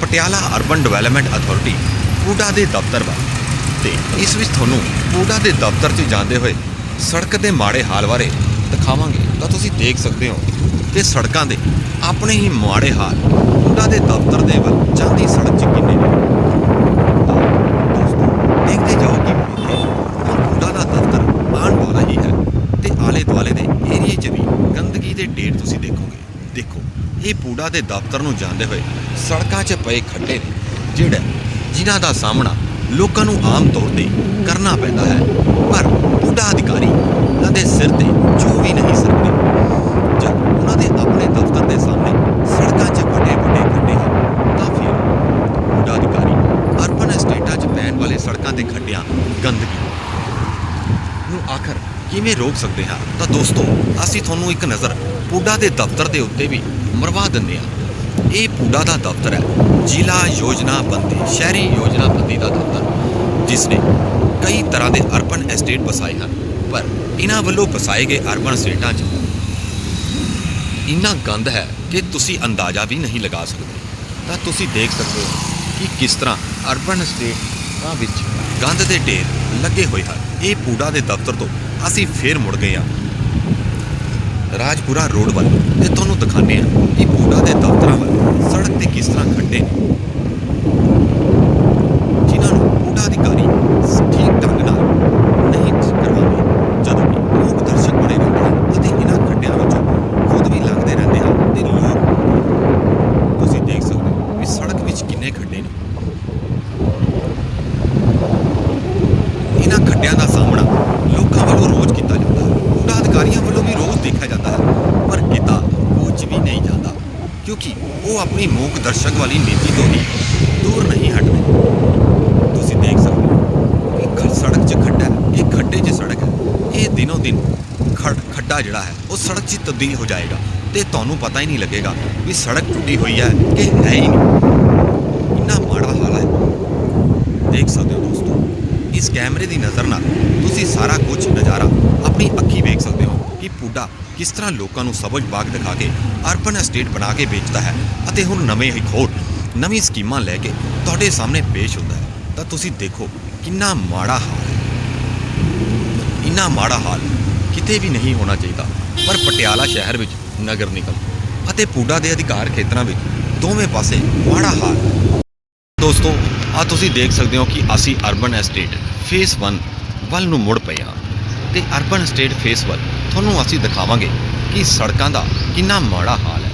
A: Patiala urban development authority PUDA ਦੇ ਦਫ਼ਤਰ ਵੱਲ। ਤੇ ਇਸ ਵਿੱਚ ਤੁਹਾਨੂੰ ਪੂਡਾ ਦੇ ਦਫ਼ਤਰ 'ਚ ਜਾਂਦੇ ਹੋਏ ਸੜਕ ਦੇ ਮਾੜੇ ਹਾਲ ਬਾਰੇ ਦਿਖਾਵਾਂਗੇ। ਤਾਂ ਤੁਸੀਂ ਦੇਖ ਸਕਦੇ ਹੋ ਕਿ ਸੜਕਾਂ ਦੇ ਆਪਣੇ ਹੀ ਮਾੜੇ ਹਾਲ ਪੂਡਾ ਦੇ ਦਫ਼ਤਰ ਦੇ ਵੱਲ ਜਾਂਦੀ ਸੜਕ 'ਚ ਕਿੰਨੇ ਨੇ ਤਾਂ ਦੋਸਤੋ ਦੇਖਦੇ ਜਾਓ ਕਿ ਇਹ ਹੁਣ ਪੂਡਾ ਦਾ ਦਫ਼ਤਰ ਆਉਣ ਵਾਲਾ ਹੀ ਹੈ ਤੇ ਆਲੇ ਦੁਆਲੇ ਦੇ ਏਰੀਏ 'ਚ ਵੀ ਗੰਦਗੀ ਦੇ ਢੇਰ ਤੁਸੀਂ ਦੇਖੋਗੇ। ਦੇਖੋ, ਇਹ ਪੂੜਾ ਦੇ ਦਫ਼ਤਰ ਨੂੰ ਜਾਂਦੇ ਹੋਏ ਸੜਕਾਂ 'ਚ ਪਏ ਖੱਡੇ ਨੇ, ਜਿਹੜਾ ਜਿਨ੍ਹਾਂ ਦਾ ਸਾਹਮਣਾ ਲੋਕਾਂ ਨੂੰ ਆਮ ਤੌਰ ਤੇ ਕਰਨਾ ਪੈਂਦਾ ਹੈ। ਪਰ ਪੂੜਾ ਅਧਿਕਾਰੀ ਉਹਨਾਂ ਦੇ ਸਿਰ ਤੇ ਜੋ ਵੀ ਨਹੀਂ ਸਕਦੇ। ਜਦ ਉਹਨਾਂ ਦੇ ਆਪਣੇ ਦਫ਼ਤਰ ਦੇ ਸਾਹਮਣੇ ਸੜਕਾਂ 'ਚ ਵੱਡੇ ਵੱਡੇ ਖੱਡੇ ਹਨ, ਤਾਂ ਫਿਰ ਪੂੜਾ ਅਧਿਕਾਰੀ ਅਰਬਨ ਐਸਟੇਟਾਂ 'ਚ ਪੈਣ ਵਾਲੇ ਸੜਕਾਂ ਦੇ ਖੱਡਿਆਂ ਗੰਦਗੀ ਨੂੰ ਆਖਰ ਕਿਵੇਂ ਰੋਕ ਸਕਦੇ ਹਾਂ? ਤਾਂ ਦੋਸਤੋ, ਅਸੀਂ ਤੁਹਾਨੂੰ ਇੱਕ ਨਜ਼ਰ ਪੂਡਾ ਦੇ ਦਫ਼ਤਰ ਦੇ ਉੱਤੇ ਵੀ ਮਰਵਾ ਦਿੰਦੇ ਹਾਂ ਇਹ ਪੂਡਾ ਦਾ ਦਫ਼ਤਰ ਹੈ, ਜ਼ਿਲ੍ਹਾ ਯੋਜਨਾ ਬੰਦੀ, ਸ਼ਹਿਰੀ ਯੋਜਨਾ ਬੰਦੀ ਦਾ ਦਫ਼ਤਰ ਜਿਸ ਨੇ ਕਈ ਤਰ੍ਹਾਂ ਦੇ ਅਰਬਨ ਐਸਟੇਟ ਵਸਾਏ ਹਨ, ਪਰ ਇਹਨਾਂ ਵੱਲੋਂ ਵਸਾਏ ਗਏ ਅਰਬਨ ਸਟੇਟਾਂ 'ਚ ਇੰਨਾ ਗੰਦ ਹੈ ਕਿ ਤੁਸੀਂ ਅੰਦਾਜ਼ਾ ਵੀ ਨਹੀਂ ਲਗਾ ਸਕਦੇ। ਤਾਂ ਤੁਸੀਂ ਦੇਖ ਸਕਦੇ ਹੋ ਕਿ ਕਿਸ ਤਰ੍ਹਾਂ ਅਰਬਨ ਸਟੇਟਾਂ ਵਿੱਚ ਗੰਦ ਦੇ ਢੇਰ ਲੱਗੇ ਹੋਏ ਹਨ। ਇਹ ਪੂਡਾ ਦੇ ਦਫ਼ਤਰ ਤੋਂ ਅਸੀਂ ਫੇਰ ਮੁੜ ਗਏ ਹਾਂ। ਰਾਜਪੁਰਾ ਰੋਡ ਵੱਲ ਤੇ ਤੁਹਾਨੂੰ ਦਿਖਾਉਂਦੇ ਹਾਂ ਕਿ ਪੂਡਾ ਦੇ ਦਫ਼ਤਰਾਂ ਵੱਲ ਸੜਕ ਤੇ ਕਿਸ ਤਰ੍ਹਾਂ ਖੱਡੇ ਨੇ ਜਿਨ੍ਹਾਂ ਨੂੰ ਪੂਡਾ ਅਧਿਕਾਰੀ ਠੀਕ ਢੰਗ ਨਾਲ ਨਹੀਂ ਕਰਵਾਉਂਦੇ ਜਦੋਂ ਕਿ ਲੋਕ ਦਰਸ਼ਕ ਬਣੇ ਰਹਿੰਦੇ ਹਨ ਅਤੇ ਇਹਨਾਂ ਖੱਡਿਆਂ ਵਿੱਚੋਂ ਖੁਦ ਵੀ ਲੰਘਦੇ ਰਹਿੰਦੇ ਹਨ ਤੇ ਲੋਕ ਤੁਸੀਂ ਦੇਖ ਸਕਦੇ ਹੋ ਵੀ ਸੜਕ ਵਿੱਚ ਕਿੰਨੇ ਖੱਡੇ ਨੇ ਆਪਣੀ ਮੂਕ ਦਰਸ਼ਕ ਵਾਲੀ ਨੀਤੀ ਤੋਂ ਹੀ ਦੂਰ ਨਹੀਂ ਹਟਦੇ। ਤੁਸੀਂ ਦੇਖ ਸਕਦੇ ਹੋ ਕਿ ਖ- ਸੜਕ 'ਚ ਖੱਡਾ ਹੈ ਇਹ ਖੱਡੇ 'ਚ ਸੜਕ ਹੈ। ਇਹ ਦਿਨੋਂ ਦਿਨ ਖੱਡਾ ਜਿਹੜਾ ਹੈ, ਉਹ ਸੜਕ 'ਚ ਤਬਦੀਲ ਹੋ ਜਾਏਗਾ ਤੇ ਤੁਹਾਨੂੰ ਪਤਾ ਹੀ ਨਹੀਂ ਲੱਗੇਗਾ ਵੀ ਸੜਕ ਟੁੱਟੀ ਹੋਈ ਹੈ ਕਿ ਹੈ ਹੀ ਨਹੀਂ। ਇੰਨਾ ਮਾੜਾ ਹਾਲ ਹੈ। ਦੇਖ ਸਕਦੇ ਹੋ ਦੋਸਤੋ, ਇਸ ਕੈਮਰੇ ਦੀ ਨਜ਼ਰ ਨਾਲ ਤੁਸੀਂ ਸਾਰਾ ਕੁਝ, ਨਜ਼ਾਰਾ ਆਪਣੀ ਕਿ ਪੂਡਾ ਕਿਸ ਤਰ੍ਹਾਂ ਲੋਕਾਂ ਨੂੰ ਸਬਜ਼ ਬਾਗ ਦਿਖਾ ਕੇ ਅਰਬਨ ਐਸਟੇਟ ਬਣਾ ਕੇ ਵੇਚਦਾ ਹੈ ਅਤੇ ਹੁਣ ਨਵੇਂ ਹੀ ਖੋਟ ਨਵੀਂ ਸਕੀਮਾਂ ਲੈ ਕੇ ਤੁਹਾਡੇ ਸਾਹਮਣੇ ਪੇਸ਼ ਹੁੰਦਾ ਹੈ। ਤਾਂ ਤੁਸੀਂ ਦੇਖੋ ਕਿੰਨਾ ਮਾੜਾ ਹਾਲ ਹੈ। ਇੰਨਾ ਮਾੜਾ ਹਾਲ ਕਿਤੇ ਵੀ ਨਹੀਂ ਹੋਣਾ ਚਾਹੀਦਾ, ਪਰ ਪਟਿਆਲਾ ਸ਼ਹਿਰ ਵਿੱਚ ਨਗਰ ਨਿਗਮ ਅਤੇ ਪੂਡਾ ਦੇ ਅਧਿਕਾਰ ਖੇਤਰਾਂ ਵਿੱਚ ਦੋਵੇਂ ਪਾਸੇ ਮਾੜਾ ਹਾਲ ਦੋਸਤੋ ਆ ਤੁਸੀਂ ਦੇਖ ਸਕਦੇ ਹੋ ਕਿ ਅਸੀਂ ਅਰਬਨ ਐਸਟੇਟ ਫੇਸ 1 ਵੱਲ ਨੂੰ ਮੁੜ ਪਏ ਹਾਂ ਤੇ ਅਰਬਨ ਐਸਟੇਟ ਫੇਸ 1 ਤੁਹਾਨੂੰ ਅਸੀਂ ਦਿਖਾਵਾਂਗੇ ਕਿ ਸੜਕਾਂ ਦਾ ਕਿੰਨਾ ਮਾੜਾ ਹਾਲ ਹੈ।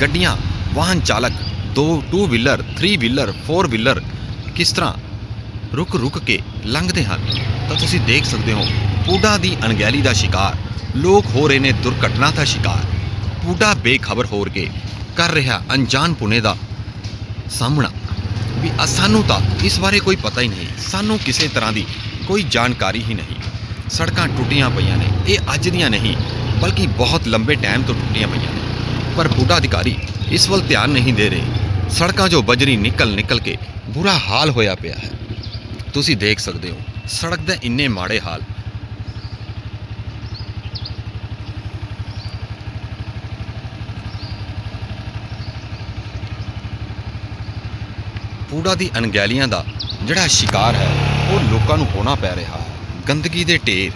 A: ਗੱਡੀਆਂ, ਵਾਹਨ ਚਾਲਕ, ਦੋ two wheeler three wheeler four wheeler ਕਿਸ ਤਰ੍ਹਾਂ ਰੁਕ ਰੁਕ ਕੇ ਲੰਘਦੇ ਹਨ? ਤਾਂ ਤੁਸੀਂ ਦੇਖ ਸਕਦੇ ਹੋ, ਪੂਡਾ ਦੀ ਅਣਗਹਿਲੀ ਦਾ ਸ਼ਿਕਾਰ, ਲੋਕ ਹੋ ਰਹੇ ਨੇ ਦੁਰਘਟਨਾ ਦਾ ਸ਼ਿਕਾਰ। ਪੂਡਾ ਬੇਖਬਰ ਹੋ ਕੇ ਕਰ ਰਿਹਾ ਅਣਜਾਣ ਪੁਣੇ ਦਾ ਸਾਹਮਣਾ। ਵੀ ਸਾਨੂੰ ਤਾਂ ਇਸ ਬਾਰੇ ਕੋਈ ਪਤਾ ਹੀ ਨਹੀਂ, ਸਾਨੂੰ ਕਿਸੇ ਤਰ੍ਹਾਂ ਦੀ ਕੋਈ ਜਾਣਕਾਰੀ ਹੀ ਨਹੀਂ। ਸੜਕਾਂ ਟੁੱਟੀਆਂ ਪਈਆਂ ਨੇ। ਇਹ ਅੱਜ ਦੀਆਂ ਨਹੀਂ, ਬਲਕਿ ਬਹੁਤ ਲੰਬੇ ਟਾਈਮ ਤੋਂ ਟੁੱਟੀਆਂ ਪਈਆਂ ਨੇ। ਪਰ ਬੁੱਢਾ ਅਧਿਕਾਰੀ ਇਸ ਵੱਲ ਧਿਆਨ ਨਹੀਂ ਦੇ ਰਹੇ। ਸੜਕਾਂ 'ਚੋਂ ਬਜਰੀ ਨਿਕਲ ਨਿਕਲ ਕੇ ਬੁਰਾ ਹਾਲ ਹੋਇਆ ਪਿਆ ਹੈ। ਤੁਸੀਂ ਦੇਖ ਸਕਦੇ ਹੋ, ਸੜਕ ਦੇ ਇੰਨੇ ਮਾੜੇ ਹਾਲ। ਪੂੜਾ ਦੀ ਅਣਗਹਿਲੀਆਂ ਦਾ ਜਿਹੜਾ ਸ਼ਿਕਾਰ ਹੈ, ਉਹ ਲੋਕਾਂ ਨੂੰ ਹੋਣਾ ਪੈ ਰਿਹਾ ਹੈ। ਗੰਦਗੀ ਦੇ ਢੇਰ।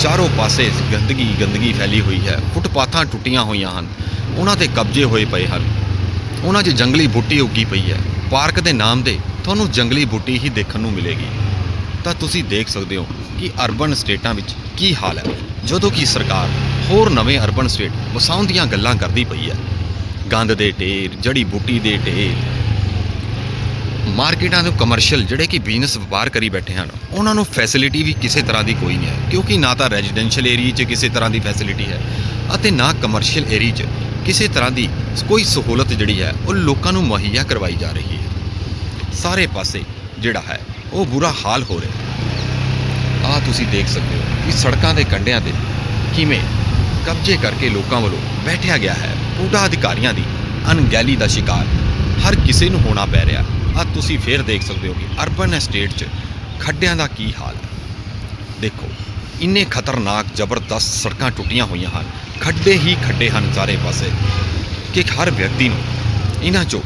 A: ਚਾਰੋਂ ਪਾਸੇ ਗੰਦਗੀ ਗੰਦਗੀ ਫੈਲੀ ਹੋਈ ਹੈ। ਫੁੱਟਪਾਥਾਂ ਟੁੱਟੀਆਂ ਹੋਈਆਂ ਹਨ। ਉਹਨਾਂ ਤੇ ਕਬਜ਼ੇ ਹੋਏ ਪਏ ਹਨ। ਉਹਨਾਂ 'ਚ ਜੰਗਲੀ ਬੂਟੀ ਉੱਗੀ ਪਈ ਹੈ। ਪਾਰਕ ਦੇ ਨਾਮ ਦੇ ਤੁਹਾਨੂੰ ਜੰਗਲੀ ਬੂਟੀ ਹੀ ਦੇਖਣ ਨੂੰ ਮਿਲੇਗੀ। ਤਾਂ ਤੁਸੀਂ ਦੇਖ ਸਕਦੇ ਹੋ ਕਿ ਅਰਬਨ ਸਟੇਟਾਂ ਵਿੱਚ ਕੀ ਹਾਲ ਹੈ। ਜਦੋਂ ਕਿ ਸਰਕਾਰ ਹੋਰ ਨਵੇਂ ਅਰਬਨ ਸਟੇਟ ਵਸਾਉਣ ਦੀਆਂ ਗੱਲਾਂ ਕਰਦੀ ਪਈ ਹੈ। ਗੰਦ ਦੇ ਢੇਰ, ਜੜੀ ਬੂਟੀ ਦੇ ਢੇਰ ਮਾਰਕੀਟਾਂ ਦੇ ਕਮਰਸ਼ੀਅਲ ਜਿਹੜੇ ਕਿ ਬਿਜ਼ਨਸ ਵਪਾਰ ਕਰੀ ਬੈਠੇ ਹਨ, ਉਹਨਾਂ ਨੂੰ ਫੈਸਿਲਿਟੀ ਵੀ ਕਿਸੇ ਤਰ੍ਹਾਂ ਦੀ ਕੋਈ ਨਹੀਂ ਹੈ, ਕਿਉਂਕਿ ਨਾ ਤਾਂ ਰੈਜ਼ੀਡੈਂਸ਼ੀਅਲ ਏਰੀਆ 'ਚ ਕਿਸੇ ਤਰ੍ਹਾਂ ਦੀ ਫੈਸਿਲਿਟੀ ਹੈ ਅਤੇ ਨਾ ਕਮਰਸ਼ੀਅਲ ਏਰੀਆ 'ਚ ਕਿਸੇ ਤਰ੍ਹਾਂ ਦੀ ਕੋਈ ਸਹੂਲਤ ਜਿਹੜੀ ਹੈ, ਉਹ ਲੋਕਾਂ ਨੂੰ ਮੁਹੱਈਆ ਕਰਵਾਈ ਜਾ ਰਹੀ ਹੈ। ਸਾਰੇ ਪਾਸੇ ਜਿਹੜਾ ਹੈ, ਉਹ ਬੁਰਾ ਹਾਲ ਹੋ ਰਿਹਾ ਆ ਤੁਸੀਂ ਦੇਖ ਸਕਦੇ ਹੋ ਕਿ ਸੜਕਾਂ ਦੇ ਕੰਢਿਆਂ ਤੇ ਕਿਵੇਂ ਕਬਜ਼ੇ ਕਰਕੇ ਲੋਕਾਂ ਵੱਲੋਂ ਬੈਠਿਆ ਗਿਆ ਹੈ। ਪੂਡਾ ਅਧਿਕਾਰੀਆਂ ਦੀ ਅਣਗਹਿਲੀ ਦਾ ਸ਼ਿਕਾਰ ਹਰ ਕਿਸੇ ਨੂੰ ਹੋਣਾ ਪੈ ਰਿਹਾ ਆ ਤੁਸੀਂ ਫੇਰ ਦੇਖ ਸਕਦੇ ਹੋ ਕਿ ਅਰਬਨ ਐਸਟੇਟ 'ਚ ਖੱਡਿਆਂ ਦਾ ਕੀ ਹਾਲ ਹੈ। ਦੇਖੋ, ਇੰਨੇ ਖਤਰਨਾਕ, ਜ਼ਬਰਦਸਤ ਸੜਕਾਂ ਟੁੱਟੀਆਂ ਹੋਈਆਂ ਹਨ। ਖੱਡੇ ਹੀ ਖੱਡੇ ਹਨ ਸਾਰੇ ਪਾਸੇ। ਕਿ ਹਰ ਵਿਅਕਤੀ ਨੂੰ ਇਹਨਾਂ 'ਚੋਂ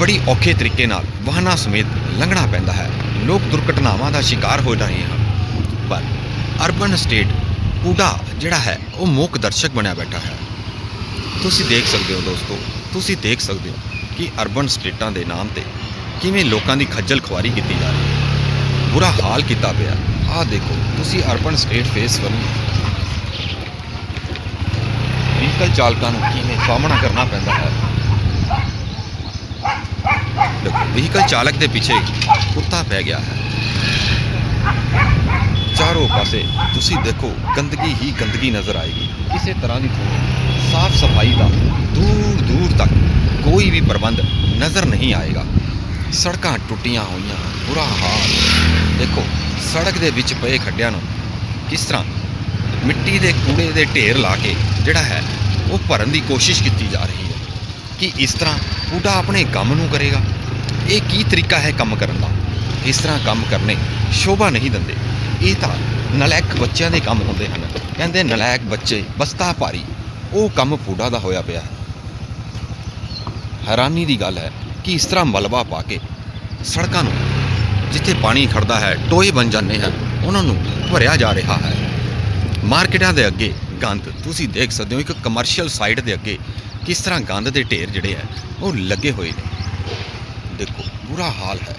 A: ਬੜੀ ਔਖੇ ਤਰੀਕੇ ਨਾਲ ਵਾਹਨਾਂ ਸਮੇਤ ਲੰਘਣਾ ਪੈਂਦਾ ਹੈ। ਲੋਕ ਦੁਰਘਟਨਾਵਾਂ ਦਾ ਸ਼ਿਕਾਰ ਹੋ ਰਹੇ ਹਨ। ਪਰ ਅਰਬਨ ਸਟੇਟ ਪੂਡਾ ਜਿਹੜਾ ਹੈ, ਉਹ ਮੋਕ ਦਰਸ਼ਕ ਬਣਿਆ ਬੈਠਾ ਹੈ। ਤੁਸੀਂ ਦੇਖ ਸਕਦੇ ਹੋ ਦੋਸਤੋ, ਤੁਸੀਂ ਦੇਖ ਸਕਦੇ ਹੋ। ਕਿ ਅਰਬਨ ਸਟੇਟਾਂ ਦੇ ਨਾਮ ਤੇ ਕਿਵੇਂ ਲੋਕਾਂ ਦੀ ਖੱਜਲ ਖੁਆਰੀ ਕੀਤੀ ਜਾ ਰਹੀ ਹੈ? ਬੁਰਾ ਹਾਲ ਕੀਤਾ ਪਿਆ। ਆਹ ਦੇਖੋ, ਤੁਸੀਂ ਅਰਬਨ ਸਟੇਟ ਫੇਸ 1 ਵਹੀਕਲ ਚਾਲਕਾਂ ਨੂੰ ਕਿਵੇਂ ਸਾਹਮਣਾ ਕਰਨਾ ਪੈਂਦਾ ਹੈ? ਵਹੀਕਲ ਚਾਲਕ ਦੇ ਪਿੱਛੇ ਕੁੱਤਾ ਪੈ ਗਿਆ ਹੈ। ਚਾਰੋਂ ਪਾਸੇ ਤੁਸੀਂ ਦੇਖੋ, ਗੰਦਗੀ ਹੀ ਗੰਦਗੀ ਨਜ਼ਰ ਆਏਗੀ। ਕਿਸੇ ਤਰ੍ਹਾਂ ਦੀ ਸਾਫ਼ ਸਫ਼ਾਈ ਦਾ ਦੂਰ ਦੂਰ ਤੱਕ ਕੋਈ ਵੀ ਪ੍ਰਬੰਧ ਨਜ਼ਰ ਨਹੀਂ ਆਏਗਾ। ਸੜਕਾਂ ਟੁੱਟੀਆਂ ਹੋਈਆਂ ਬੁਰਾ ਹਾਲ। ਦੇਖੋ, ਸੜਕ ਦੇ ਵਿੱਚ ਪਏ ਖੱਡਿਆਂ ਨੂੰ ਕਿਸ ਤਰ੍ਹਾਂ ਮਿੱਟੀ ਦੇ ਕੂੜੇ ਦੇ ਢੇਰ ਲਾ ਕੇ ਜਿਹੜਾ ਹੈ, ਉਹ ਭਰਨ ਦੀ ਕੋਸ਼ਿਸ਼ ਕੀਤੀ ਜਾ ਰਹੀ ਹੈ ਕਿ ਇਸ ਤਰ੍ਹਾਂ ਬੁੱਢਾ ਆਪਣੇ ਕੰਮ ਨੂੰ ਕਰੇਗਾ। ਇਹ ਕੀ ਤਰੀਕਾ ਹੈ ਕੰਮ ਕਰਨ ਦਾ? ਇਸ ਤਰ੍ਹਾਂ ਕੰਮ ਕਰਨੇ ਸ਼ੋਭਾ ਨਹੀਂ ਦਿੰਦੇ। ਇਹ ਤਾਂ ਨਲਾਇਕ ਬੱਚਿਆਂ ਦੇ ਕੰਮ ਹੁੰਦੇ ਹਨ। ਕਹਿੰਦੇ, ਨਲਾਇਕ ਬੱਚੇ, ਬਸਤਾ ਭਾਰੀ। ਉਹ ਕੰਮ ਬੁੱਢਾ ਦਾ ਹੋਇਆ ਪਿਆ। ਹੈਰਾਨੀ ਦੀ ਗੱਲ ਹੈ ਕਿ ਇਸ ਤਰ੍ਹਾਂ ਮਲਬਾ ਪਾ ਕੇ ਸੜਕਾਂ ਨੂੰ, ਜਿੱਥੇ ਪਾਣੀ ਖੜਦਾ ਹੈ, ਟੋਏ ਬਣ ਜਾਂਦੇ ਹਨ, ਉਹਨਾਂ ਨੂੰ ਭਰਿਆ ਜਾ ਰਿਹਾ ਹੈ। ਮਾਰਕੀਟਾਂ ਦੇ ਅੱਗੇ ਗੰਦ, ਤੁਸੀਂ ਦੇਖ ਸਕਦੇ ਹੋ, ਇੱਕ ਕਮਰਸ਼ੀਅਲ ਸਾਈਟ ਦੇ ਅੱਗੇ ਕਿਸ ਤਰ੍ਹਾਂ ਗੰਦ ਦੇ ਢੇਰ ਜਿਹੜੇ ਹੈ, ਉਹ ਲੱਗੇ ਹੋਏ ਨੇ। ਦੇਖੋ, ਬੁਰਾ ਹਾਲ ਹੈ।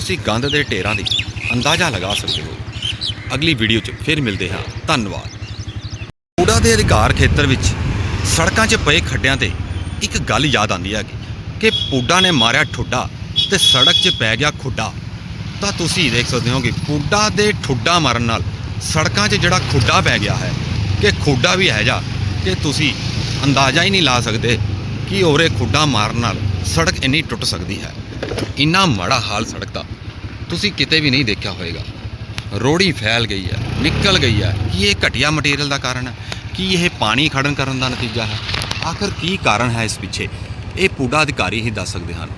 A: ਤੁਸੀਂ ਗੰਦ ਦੇ ਢੇਰਾਂ ਦੀ ਅੰਦਾਜ਼ਾ ਲਗਾ ਸਕਦੇ ਹੋ। ਅਗਲੀ ਵੀਡੀਓ 'ਚ ਫਿਰ ਮਿਲਦੇ ਹਾਂ। ਧੰਨਵਾਦ। ਕੂੜਾ ਦੇ ਅਧਿਕਾਰ ਖੇਤਰ ਵਿੱਚ ਸੜਕਾਂ 'ਚ ਪਏ ਖੱਡਿਆਂ ਤੇ ਇੱਕ ਗੱਲ ਯਾਦ ਆਉਂਦੀ ਹੈ ਕਿ ਪੂਡਾ ਨੇ ਮਾਰਿਆ ਠੁੱਡਾ ਤੇ ਸੜਕ 'ਚ ਪੈ ਗਿਆ ਖੁੱਡਾ। ਤਾਂ ਤੁਸੀਂ ਦੇਖ ਸਕਦੇ ਹੋ ਕਿ ਪੁੱਡਾ ਦੇ ਠੁੱਡਾ ਮਾਰਨ ਨਾਲ ਸੜਕਾਂ 'ਚ ਜਿਹੜਾ ਖੁੱਡਾ ਪੈ ਗਿਆ ਹੈ, ਕਿ ਖੁੱਡਾ ਵੀ ਹੈ ਜਾ ਕਿ ਤੁਸੀਂ ਅੰਦਾਜ਼ਾ ਹੀ ਨਹੀਂ ਲਾ ਸਕਦੇ ਕਿ ਉਹਰੇ ਖੁੱਡਾ ਮਾਰਨ ਨਾਲ ਸੜਕ ਇੰਨੀ ਟੁੱਟ ਸਕਦੀ ਹੈ। ਇੰਨਾ ਮਾੜਾ ਹਾਲ ਸੜਕ ਦਾ, ਤੁਸੀਂ ਕਿਤੇ ਵੀ ਨਹੀਂ ਦੇਖਿਆ ਹੋਵੇਗਾ। ਰੋੜੀ ਫੈਲ ਗਈ ਹੈ, ਨਿਕਲ ਗਈ ਹੈ। ਕੀ ਇਹ ਘਟੀਆ ਮਟੀਰੀਅਲ ਦਾ ਕਾਰਨ ਹੈ? ਕੀ ਇਹ ਪਾਣੀ ਖੜਨ ਕਰਨ ਦਾ ਨਤੀਜਾ ਹੈ? ਆਖਰ ਕੀ ਕਾਰਨ ਹੈ ਇਸ ਪਿੱਛੇ? ਇਹ ਪੂਡਾ ਅਧਿਕਾਰੀ ਹੀ ਦੱਸ ਸਕਦੇ ਹਨ।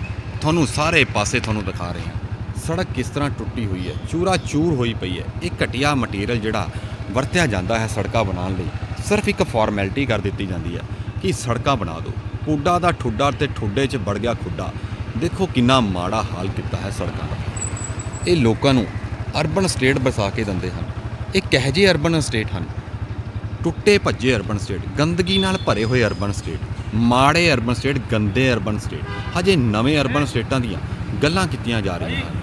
A: ਤੁਹਾਨੂੰ ਸਾਰੇ ਪਾਸੇ ਤੁਹਾਨੂੰ ਦਿਖਾ ਰਹੇ ਹਾਂ। ਸੜਕ ਕਿਸ ਤਰ੍ਹਾਂ ਟੁੱਟੀ ਹੋਈ ਹੈ? ਚੂਰਾ ਚੂਰ ਹੋਈ ਪਈ ਹੈ। ਇਹ ਘਟੀਆ ਮਟੀਰੀਅਲ ਜਿਹੜਾ ਵਰਤਿਆ ਜਾਂਦਾ ਹੈ ਸੜਕਾਂ ਬਣਾਉਣ ਲਈ, ਸਿਰਫ ਇੱਕ ਫਾਰਮੈਲਿਟੀ ਕਰ ਦਿੱਤੀ ਜਾਂਦੀ ਹੈ ਕਿ ਸੜਕਾਂ ਬਣਾ ਦਿਓ। ਪੂਡਾ ਦਾ ਠੁੱਡਾ ਤੇ ਠੁੱਡੇ 'ਚ ਵੜ ਗਿਆ ਖੁੱਡਾ। ਦੇਖੋ ਕਿੰਨਾ ਮਾੜਾ ਹਾਲ ਕੀਤਾ ਹੈ ਸੜਕਾਂ ਦਾ। ਇਹ ਲੋਕਾਂ ਨੂੰ ਅਰਬਨ ਸਟੇਟ ਬਸਾ ਕੇ ਦਿੰਦੇ ਹਨ। ਇਹ ਕਹੇ ਜਿਹੇ ਅਰਬਨ ਸਟੇਟ ਹਨ? ਟੁੱਟੇ ਭੱਜੇ ਅਰਬਨ ਸਟੇਟ, ਗੰਦਗੀ ਨਾਲ ਭਰੇ ਹੋਏ ਅਰਬਨ ਸਟੇਟ, ਮਾੜੇ ਅਰਬਨ ਸਟੇਟ, ਗੰਦੇ ਅਰਬਨ ਸਟੇਟ, ਹਜੇ ਨਵੇਂ ਅਰਬਨ ਸਟੇਟਾਂ ਦੀਆਂ ਗੱਲਾਂ ਕੀਤੀਆਂ ਜਾ ਰਹੀਆਂ ਹਨ।